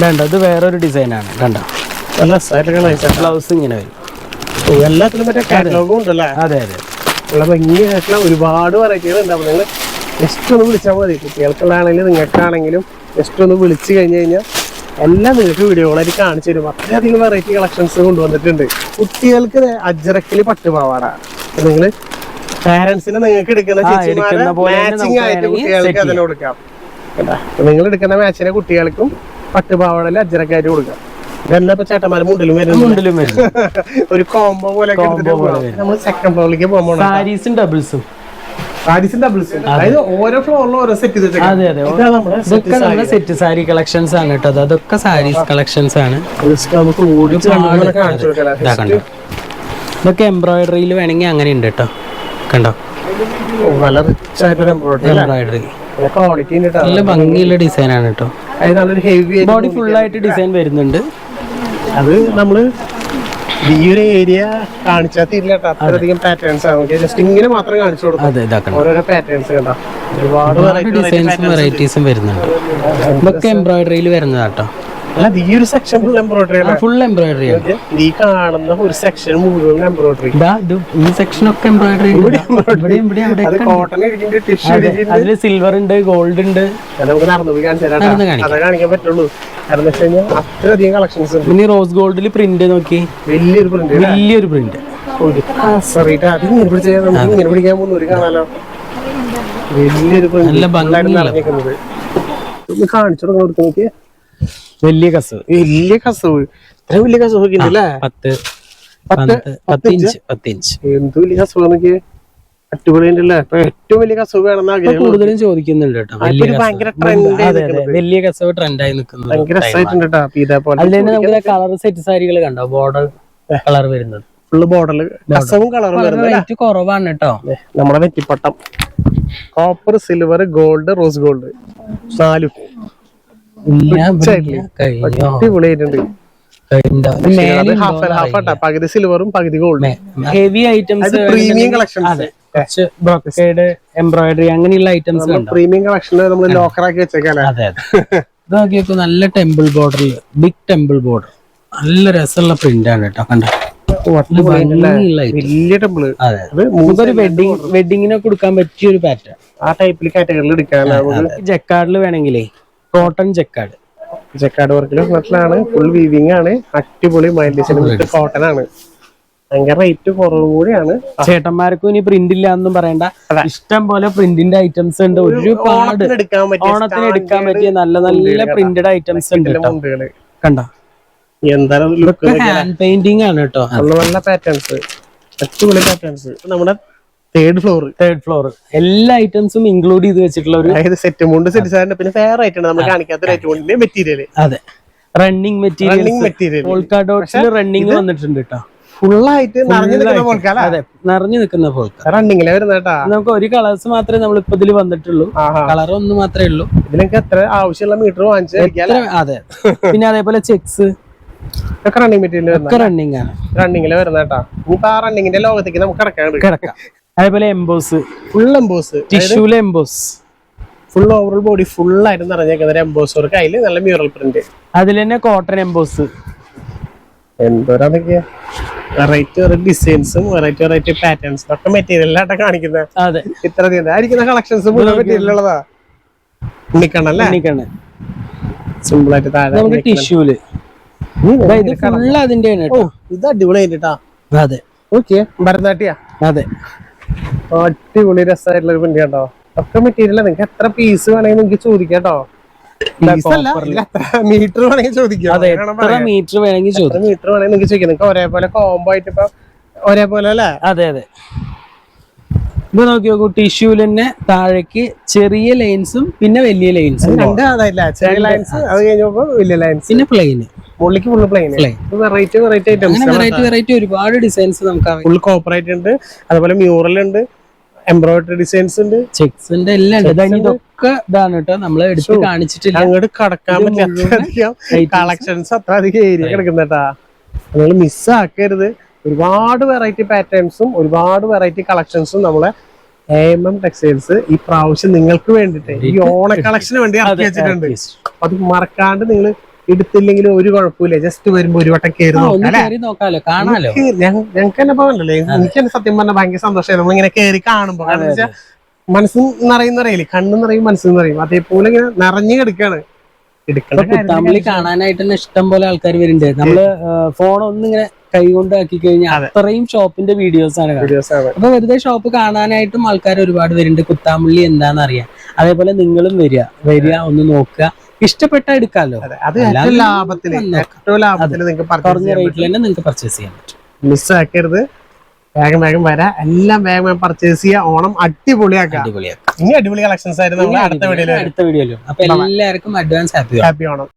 കണ്ടോ ഇത് വേറൊരു ഡിസൈനാണ് കണ്ടോ? നല്ല ബ്ലൗസ് ഇങ്ങനെ വരും. എല്ലാത്തിലും മറ്റേ കാറ്റലോഗും ഉണ്ടല്ലേ അതെ അതെ. നല്ല ഭംഗിയായിട്ടുള്ള ഒരുപാട് വെറൈറ്റികൾ ഉണ്ടാവും നിങ്ങൾ ജസ്റ്റ് ഒന്ന് വിളിച്ചാൽ മതി. കുട്ടികൾക്കുള്ളതാണെങ്കിലും നിങ്ങൾക്കാണെങ്കിലും ജസ്റ്റ് ഒന്ന് വിളിച്ചു കഴിഞ്ഞു കഴിഞ്ഞാൽ എല്ലാം നിങ്ങൾക്ക് വീഡിയോകളായിട്ട് കാണിച്ചു തരും. അത്രയധികം വെറൈറ്റി കളക്ഷൻസ് കൊണ്ടുവന്നിട്ടുണ്ട്. കുട്ടികൾക്ക് ദേ അജ്രക്കിൽ പട്ടുപാവാട നിങ്ങൾ പാരന്റ്സിന് നിങ്ങൾക്ക് എടുക്കുന്ന മാച്ചിങ് ആയിട്ട് കുട്ടികൾക്ക് അതിന് കൊടുക്കാം. കേട്ടാ നിങ്ങൾ എടുക്കുന്ന മാച്ചിനെ കുട്ടികൾക്കും പട്ടുപാവാടയിൽ അജ്രക്കായിട്ട് കൊടുക്കാം. ഇതെല്ലാം ഇപ്പൊ ചേട്ടന്മാരും മുണ്ടിലും വരുന്നുണ്ട് [laughs] ഒരു കോംബോ പോലെ നമ്മൾ സെക്കൻഡ് ഫ്ലോറിലേക്ക് പോകുമ്പോൾ സാരീസും ഡബിൾസും ഇതൊക്കെ നമ്മുടെ സെറ്റ് സാരി. കളക്ഷൻസ് ആണ് കേട്ടോ. അത് അതൊക്കെ സാരീസ് കളക്ഷൻസ് ആണ്. കണ്ടോ ഇതൊക്കെ എംബ്രോയിഡറിയിൽ വേണമെങ്കിൽ അങ്ങനെ ഉണ്ട് കേട്ടോ. കണ്ടോ? നല്ല റിച്ച് ആയിട്ടൊരു എംബ്രോയിഡറി എംബ്രോയിഡറി ക്വാളിറ്റി നല്ല ഭംഗിയുള്ള ഡിസൈൻ ആണ് കേട്ടോ. ബോഡി ഫുൾ ആയിട്ട് ഡിസൈൻ വരുന്നുണ്ട്. അത് നമ്മൾ ഈ ഒരു ഏരിയ കാണിച്ചാൽ തീരില്ല അത്രയധികം പാറ്റേൺസ് ആണ് ജസ്റ്റ് ഇങ്ങനെ മാത്രം കാണിച്ചു കൊടുക്കും. ഓരോരോ പാറ്റേൺസ് കണ്ടോ? ഒരുപാട് ഡിസൈൻസും വെറൈറ്റീസും വരുന്നുണ്ട്. ഇതൊക്കെ എംബ്രോയിഡറിയിൽ വരുന്നതാട്ടോ. അല്ല ഈ ഒരു section full embroidery full embroidery ഈ കാണുന്ന ഒരു സെക്ഷൻ മുഴുവൻ എംബ്രോയിഡറി ഇതാ ഈ സെക്ഷൻ ഒക്കെ എംബ്രോയിഡറി ഇവിടെ ഇവിടെ അവിടെ അത് കോട്ടൺ ഇരിക്കുന്നുണ്ട് ടിഷ്യൂ ഇരിക്കുന്നുണ്ട്. അതിൽ സിൽവർ ഉണ്ട് ഗോൾഡ് ഉണ്ട്. നമുക്ക് നടന്നു പോയി കാണിച്ചു കാണിക്കാൻ പറ്റുള്ളൂ. കാരണം വെച്ച് കഴിഞ്ഞാൽ അത്രയധികം കളക്ഷൻസ് ഉണ്ട്. പിന്നെ റോസ് ഗോൾഡിൽ പ്രിന്റ് നോക്കി. വലിയൊരു പ്രിന്റ് വലിയൊരു പ്രിന്റ് ഒരു കസറിയിട്ട് അത് ഇങ്ങനെ പിടിച്ചാൽ നമുക്ക് ഇങ്ങനെ പിടിക്കാൻ പോകുന്ന ഒരു കാണാലോ. വലിയൊരു ഒന്ന് കാണിച്ചു കൊടുക്കണം നോക്കി വലിയ കസവ്. വലിയ കസവ്. ഇത്ര വലിയ കസവ് ഒക്കെ വെറ്റിപ്പട്ടം പത്ത് എന്ത് വലിയ കസവ് ഇപ്പൊ ഏറ്റവും വലിയ കസവ് വേണമെന്ന് ഇപ്പൊ ആഗ്രഹം കൂടുതലും ചോദിക്കുന്നുണ്ട് കേട്ടോ. വലിയ കസവ്. ഭയങ്കര trend ആയി അതെ, അതെ. നിൽക്കുന്നത്. വലിയ കസവ് ട്രെൻഡായി നിൽക്കുന്നത് ഭയങ്കര രസമായിട്ടുണ്ട് കേട്ടോ. അപ്പൊ ഇതേപോലെ അതിൽ തന്നെ നമുക്ക് കളർ സെറ്റ് സാരികൾ കണ്ടോ? ബോർഡർ കളർ വരുന്നത്. ഫുള്ള് ബോർഡർ കസവും കളറും വരുന്നത് റേറ്റ് കുറവാണ് കേട്ടോ. നമ്മുടെ നെറ്റിപ്പട്ടം copper silver gold rose gold നാലും ഇല്ല, ഉച്ചായിട്ടില്ലേ? ഇല്ല, കഴിഞ്ഞോ അടിപൊളിയായിട്ടുണ്ട്. പകുതി സിൽവറും പകുതി ഗോൾഡും ഹെവി ഐറ്റംസ് പ്രീമിയം കളക്ഷൻസ് കുറച്ച് ബ്രോക്കേഡ് എംബ്രോയിഡറി അങ്ങനെയുള്ള ഐറ്റംസ് കണ്ടോ? പ്രീമിയം കളക്ഷൻ നമ്മൾ ലോക്കറാക്കി വെച്ചേക്കാനാണ് അതെ ഇത് നോക്കിയപ്പോ നല്ല ടെമ്പിൾ ബോർഡറിൽ ബിഗ് ടെമ്പിൾ ബോർഡർ നല്ല രസമുള്ള പ്രിന്റ് ആണ് കേട്ടോ കണ്ട. വലിയ ടെമ്പിൾ നമുക്കൊരു വെഡിങ് വെഡിങ്ങിനൊക്കെ കൊടുക്കാൻ പറ്റിയ ഒരു പാറ്റേൺ ആ ടൈപ്പിൽ കാറ്റഗറിയിൽ എടുക്കാൻ നമുക്ക് ജക്കാർഡിൽ വേണമെങ്കിലേ. കോട്ടൺ ജക്കാർഡ് ജക്കാർഡ് വർക്കിൽ വന്നിട്ടുള്ളതാണ് ഫുൾ വീവിംഗ് ആണ്. അടിപൊളി മൈൻഡ് കോട്ടൺ ആണ്. ഭയങ്കര റേറ്റ് കുറവ് കൂടിയാണ്. ചേട്ടന്മാർക്കും ഇനി പ്രിന്റ് ഇല്ല എന്നും പറയണ്ട. ഇഷ്ടം പോലെ പ്രിന്റിന്റെ ഐറ്റംസ് ഉണ്ട്. ഒരുപാട് ഓണത്തിന് എടുക്കാൻ പറ്റിയ നല്ല നല്ല പ്രിന്റഡ് ഐറ്റംസ് ഉണ്ട് കണ്ട? എന്തായാലും ഹാൻഡ് പെയിന്റിംഗ് ആണ് കേട്ടോ. നല്ല നല്ല പാറ്റേൺസ് അടിപൊളി പാറ്റേൺസ് നമ്മുടെ തേർഡ് ഫ്ലോർ തേർഡ് ഫ്ലോർ എല്ലാ ഐറ്റംസും ഇൻക്ലൂഡ് ചെയ്ത് വെച്ചിട്ടുള്ള ഒരു അതായത് സെറ്റ് മുണ്ട് സെറ്റ് സാറിന്റെ പിന്നെ ഫെയർ ആയിട്ടാണ് നമ്മൾ കാണിക്കാത്ത മുണ്ടിന്റെ മെറ്റീരിയൽ അതെ. Running material running material polka ഡോട്ട്സിൽ running വന്നിട്ടുണ്ട് കേട്ടോ ഫുള്ളായിട്ട് നിറഞ്ഞു നിൽക്കുന്ന അതെ. നിറഞ്ഞു നിൽക്കുന്ന പോൾക്ക റണ്ണിങ്ങിലെ വരുന്ന കേട്ടാ. നമുക്ക് ഒരു കളേഴ്സ് മാത്രമേ നമ്മൾ ഇപ്പൊ ഇതിൽ വന്നിട്ടുള്ളൂ കളർ ഒന്ന് മാത്രമേ ഉള്ളൂ. ഇതിനൊക്കെ എത്ര ആവശ്യമുള്ള മീറ്റർ വാങ്ങിച്ചു അതെ. പിന്നെ അതേപോലെ checks running running material running running ആണ്. റണ്ണിങ്ങിലെ വരുന്ന കേട്ടാ. ഇനിയിപ്പോ ആ റണ്ണിങ്ങിന്റെ ലോകത്തേക്ക് നമുക്ക് കിടക്കാൻ കിടക്കാം. അതേപോലെ emboss full emboss ടിഷ്യൂലെ emboss full overall body full ആയിട്ട് നിറഞ്ഞേക്കുന്ന ഒരു എംബോസ് വർക്ക് അതിൽ നല്ല മ്യൂറൽ പ്രിന്റ് അതിൽ തന്നെ കോട്ടൺ എംബോസ് എന്തോരാതൊക്കെയാ വെറൈറ്റി വെറൈറ്റി ഡിസൈൻസും വെറൈറ്റി വെറൈറ്റി പാറ്റേൺസും ഒക്കെ മെറ്റീരിയലായിട്ടാ കാണിക്കുന്നത് അതെ. ഇത്ര ആയിരിക്കുന്ന കളക്ഷൻസ് മുഴുവൻ മെറ്റീരിയൽ ഉള്ളതാ. ഉണ്ണിക്കണ്ണല്ലേ ഉണ്ണിക്കണ്ണ് സിമ്പിൾ ആയിട്ട് താഴെ നമുക്ക് ടിഷ്യൂൽ ഇത് ഫുൾ കേട്ടോ. ഇത് അടിപൊളിയായിട്ടാ. അതെ. ഓക്കെ. ഭരതനാട്യ? അതെ. അടിപൊളി രസമായിട്ടുള്ള ഒരു പ്രിന്റ് കേട്ടോ ഒക്കെ മെറ്റീരിയൽ നിങ്ങൾക്ക് എത്ര പീസ് വേണമെങ്കിൽ നിങ്ങൾക്ക് ചോദിക്കാട്ടോ. മീറ്റർ വേണമെങ്കിൽ ചോദിക്കാം. അതെ എത്ര മീറ്റർ വേണമെങ്കിൽ ചോദിക്കും. മീറ്റർ വേണമെങ്കിൽ നിങ്ങൾക്ക് ചോദിക്കാം. നിങ്ങൾക്ക് ഒരേപോലെ കോംബോ ആയിട്ട് ഇപ്പൊ ഒരേപോലെ അല്ലേ? അതെ അതെ. ഇത് നോക്കി നോക്കൂ ടിഷ്യൂൽ തന്നെ താഴേക്ക് ചെറിയ ലൈൻസും പിന്നെ വലിയ ലൈൻസും രണ്ട് അതായില്ല? ചെറിയ ലൈൻസ് അത് കഴിഞ്ഞപ്പോ വലിയ ലൈൻസ് പിന്നെ പ്ലെയിന് പുള്ളിക്ക് full plain. Variety variety items variety variety ഒരുപാട് ഡിസൈൻസ് നമുക്ക് ഫുൾ കോപ്പറേറ്റ് ഉണ്ട് അതുപോലെ മ്യൂറൽ ഉണ്ട്. എംബ്രോയിഡറി ഡിസൈൻസ് ഉണ്ട്. ചെക്സിന്റെ എല്ലാം ഉണ്ട്. ഇതൊക്കെ ഇതാണ് കേട്ടോ. നമ്മൾ എടുത്ത് കാണിച്ചിട്ടില്ല. അങ്ങോട്ട് കടക്കാൻ കളക്ഷൻസ് അത്ര അധികം ഏരിയ കിടക്കുന്നേട്ടാ നിങ്ങൾ മിസ്സാക്കരുത് ഒരുപാട് വെറൈറ്റി പാറ്റേൺസും ഒരുപാട് വെറൈറ്റി കളക്ഷൻസും നമ്മളെ എ എം എം ടെക്സ്റ്റൈൽസ് ഈ പ്രാവശ്യം നിങ്ങൾക്ക് വേണ്ടിട്ട് ഈ ഓണ കളക്ഷന് വേണ്ടി ഇറക്കി വെച്ചിട്ടുണ്ട്. അത് മറക്കാണ്ട് നിങ്ങൾ എടുത്തില്ലെങ്കിൽ ഒരു കുഴപ്പമില്ല. ജസ്റ്റ് വരുമ്പോ ഒരു വട്ടം കയറി നോക്കാലോ കാണാലോ? ഞങ്ങൾക്ക് തന്നെ പോകണ്ടല്ലേ എനിക്ക് തന്നെ സത്യം പറഞ്ഞാൽ ഭയങ്കര സന്തോഷമായി നമ്മളിങ്ങനെ കയറി കാണുമ്പോ. കാരണം വെച്ചാൽ മനസ്സും നിറയുന്ന അറിയില്ലേ? കണ്ണും നിറയും മനസ്സും നിറയും. അതേപോലെ ഇങ്ങനെ നിറഞ്ഞു കിടക്കാണ്. കുത്താമ്പളി കാണാനായിട്ട് തന്നെ ഇഷ്ടം പോലെ ആൾക്കാർ വരുന്നുണ്ട് നമ്മൾ ഫോൺ ഒന്നിങ്ങനെ കൈ കൊണ്ട് ആക്കി കഴിഞ്ഞാൽ അത്രയും ഷോപ്പിന്റെ വീഡിയോസ് ആണ് അപ്പൊ വെറുതെ ഷോപ്പ് കാണാനായിട്ടും ആൾക്കാർ ഒരുപാട് വരുന്നുണ്ട് കുത്താമ്പള്ളി എന്താന്ന് അറിയാം അതേപോലെ നിങ്ങളും വരിക. വരിക ഒന്ന് നോക്കുക. ഇഷ്ടപ്പെട്ട എടുക്കാലോ? അതെ, ഏറ്റവും ഏറ്റവും നിങ്ങൾക്ക് കുറഞ്ഞ റേറ്റിൽ തന്നെ നിങ്ങൾക്ക് പർച്ചേസ് ചെയ്യാൻ പറ്റും. മിസ്സാക്കരുത് വേഗം വേഗം വരാ. എല്ലാം വേഗം വേഗം പർച്ചേസ് ചെയ്യുക ഓണം അടിപൊളിയാക്കാം. അടിപൊളിയാക്കാം. ഇനി അടിപൊളി കളക്ഷൻസ് ആയിരുന്നു. അടുത്ത വീഡിയോയിൽ അടുത്ത വീഡിയോയിലും അപ്പൊ എല്ലാവർക്കും അഡ്വാൻസ് ഹാപ്പി ഹാപ്പി ഓണം.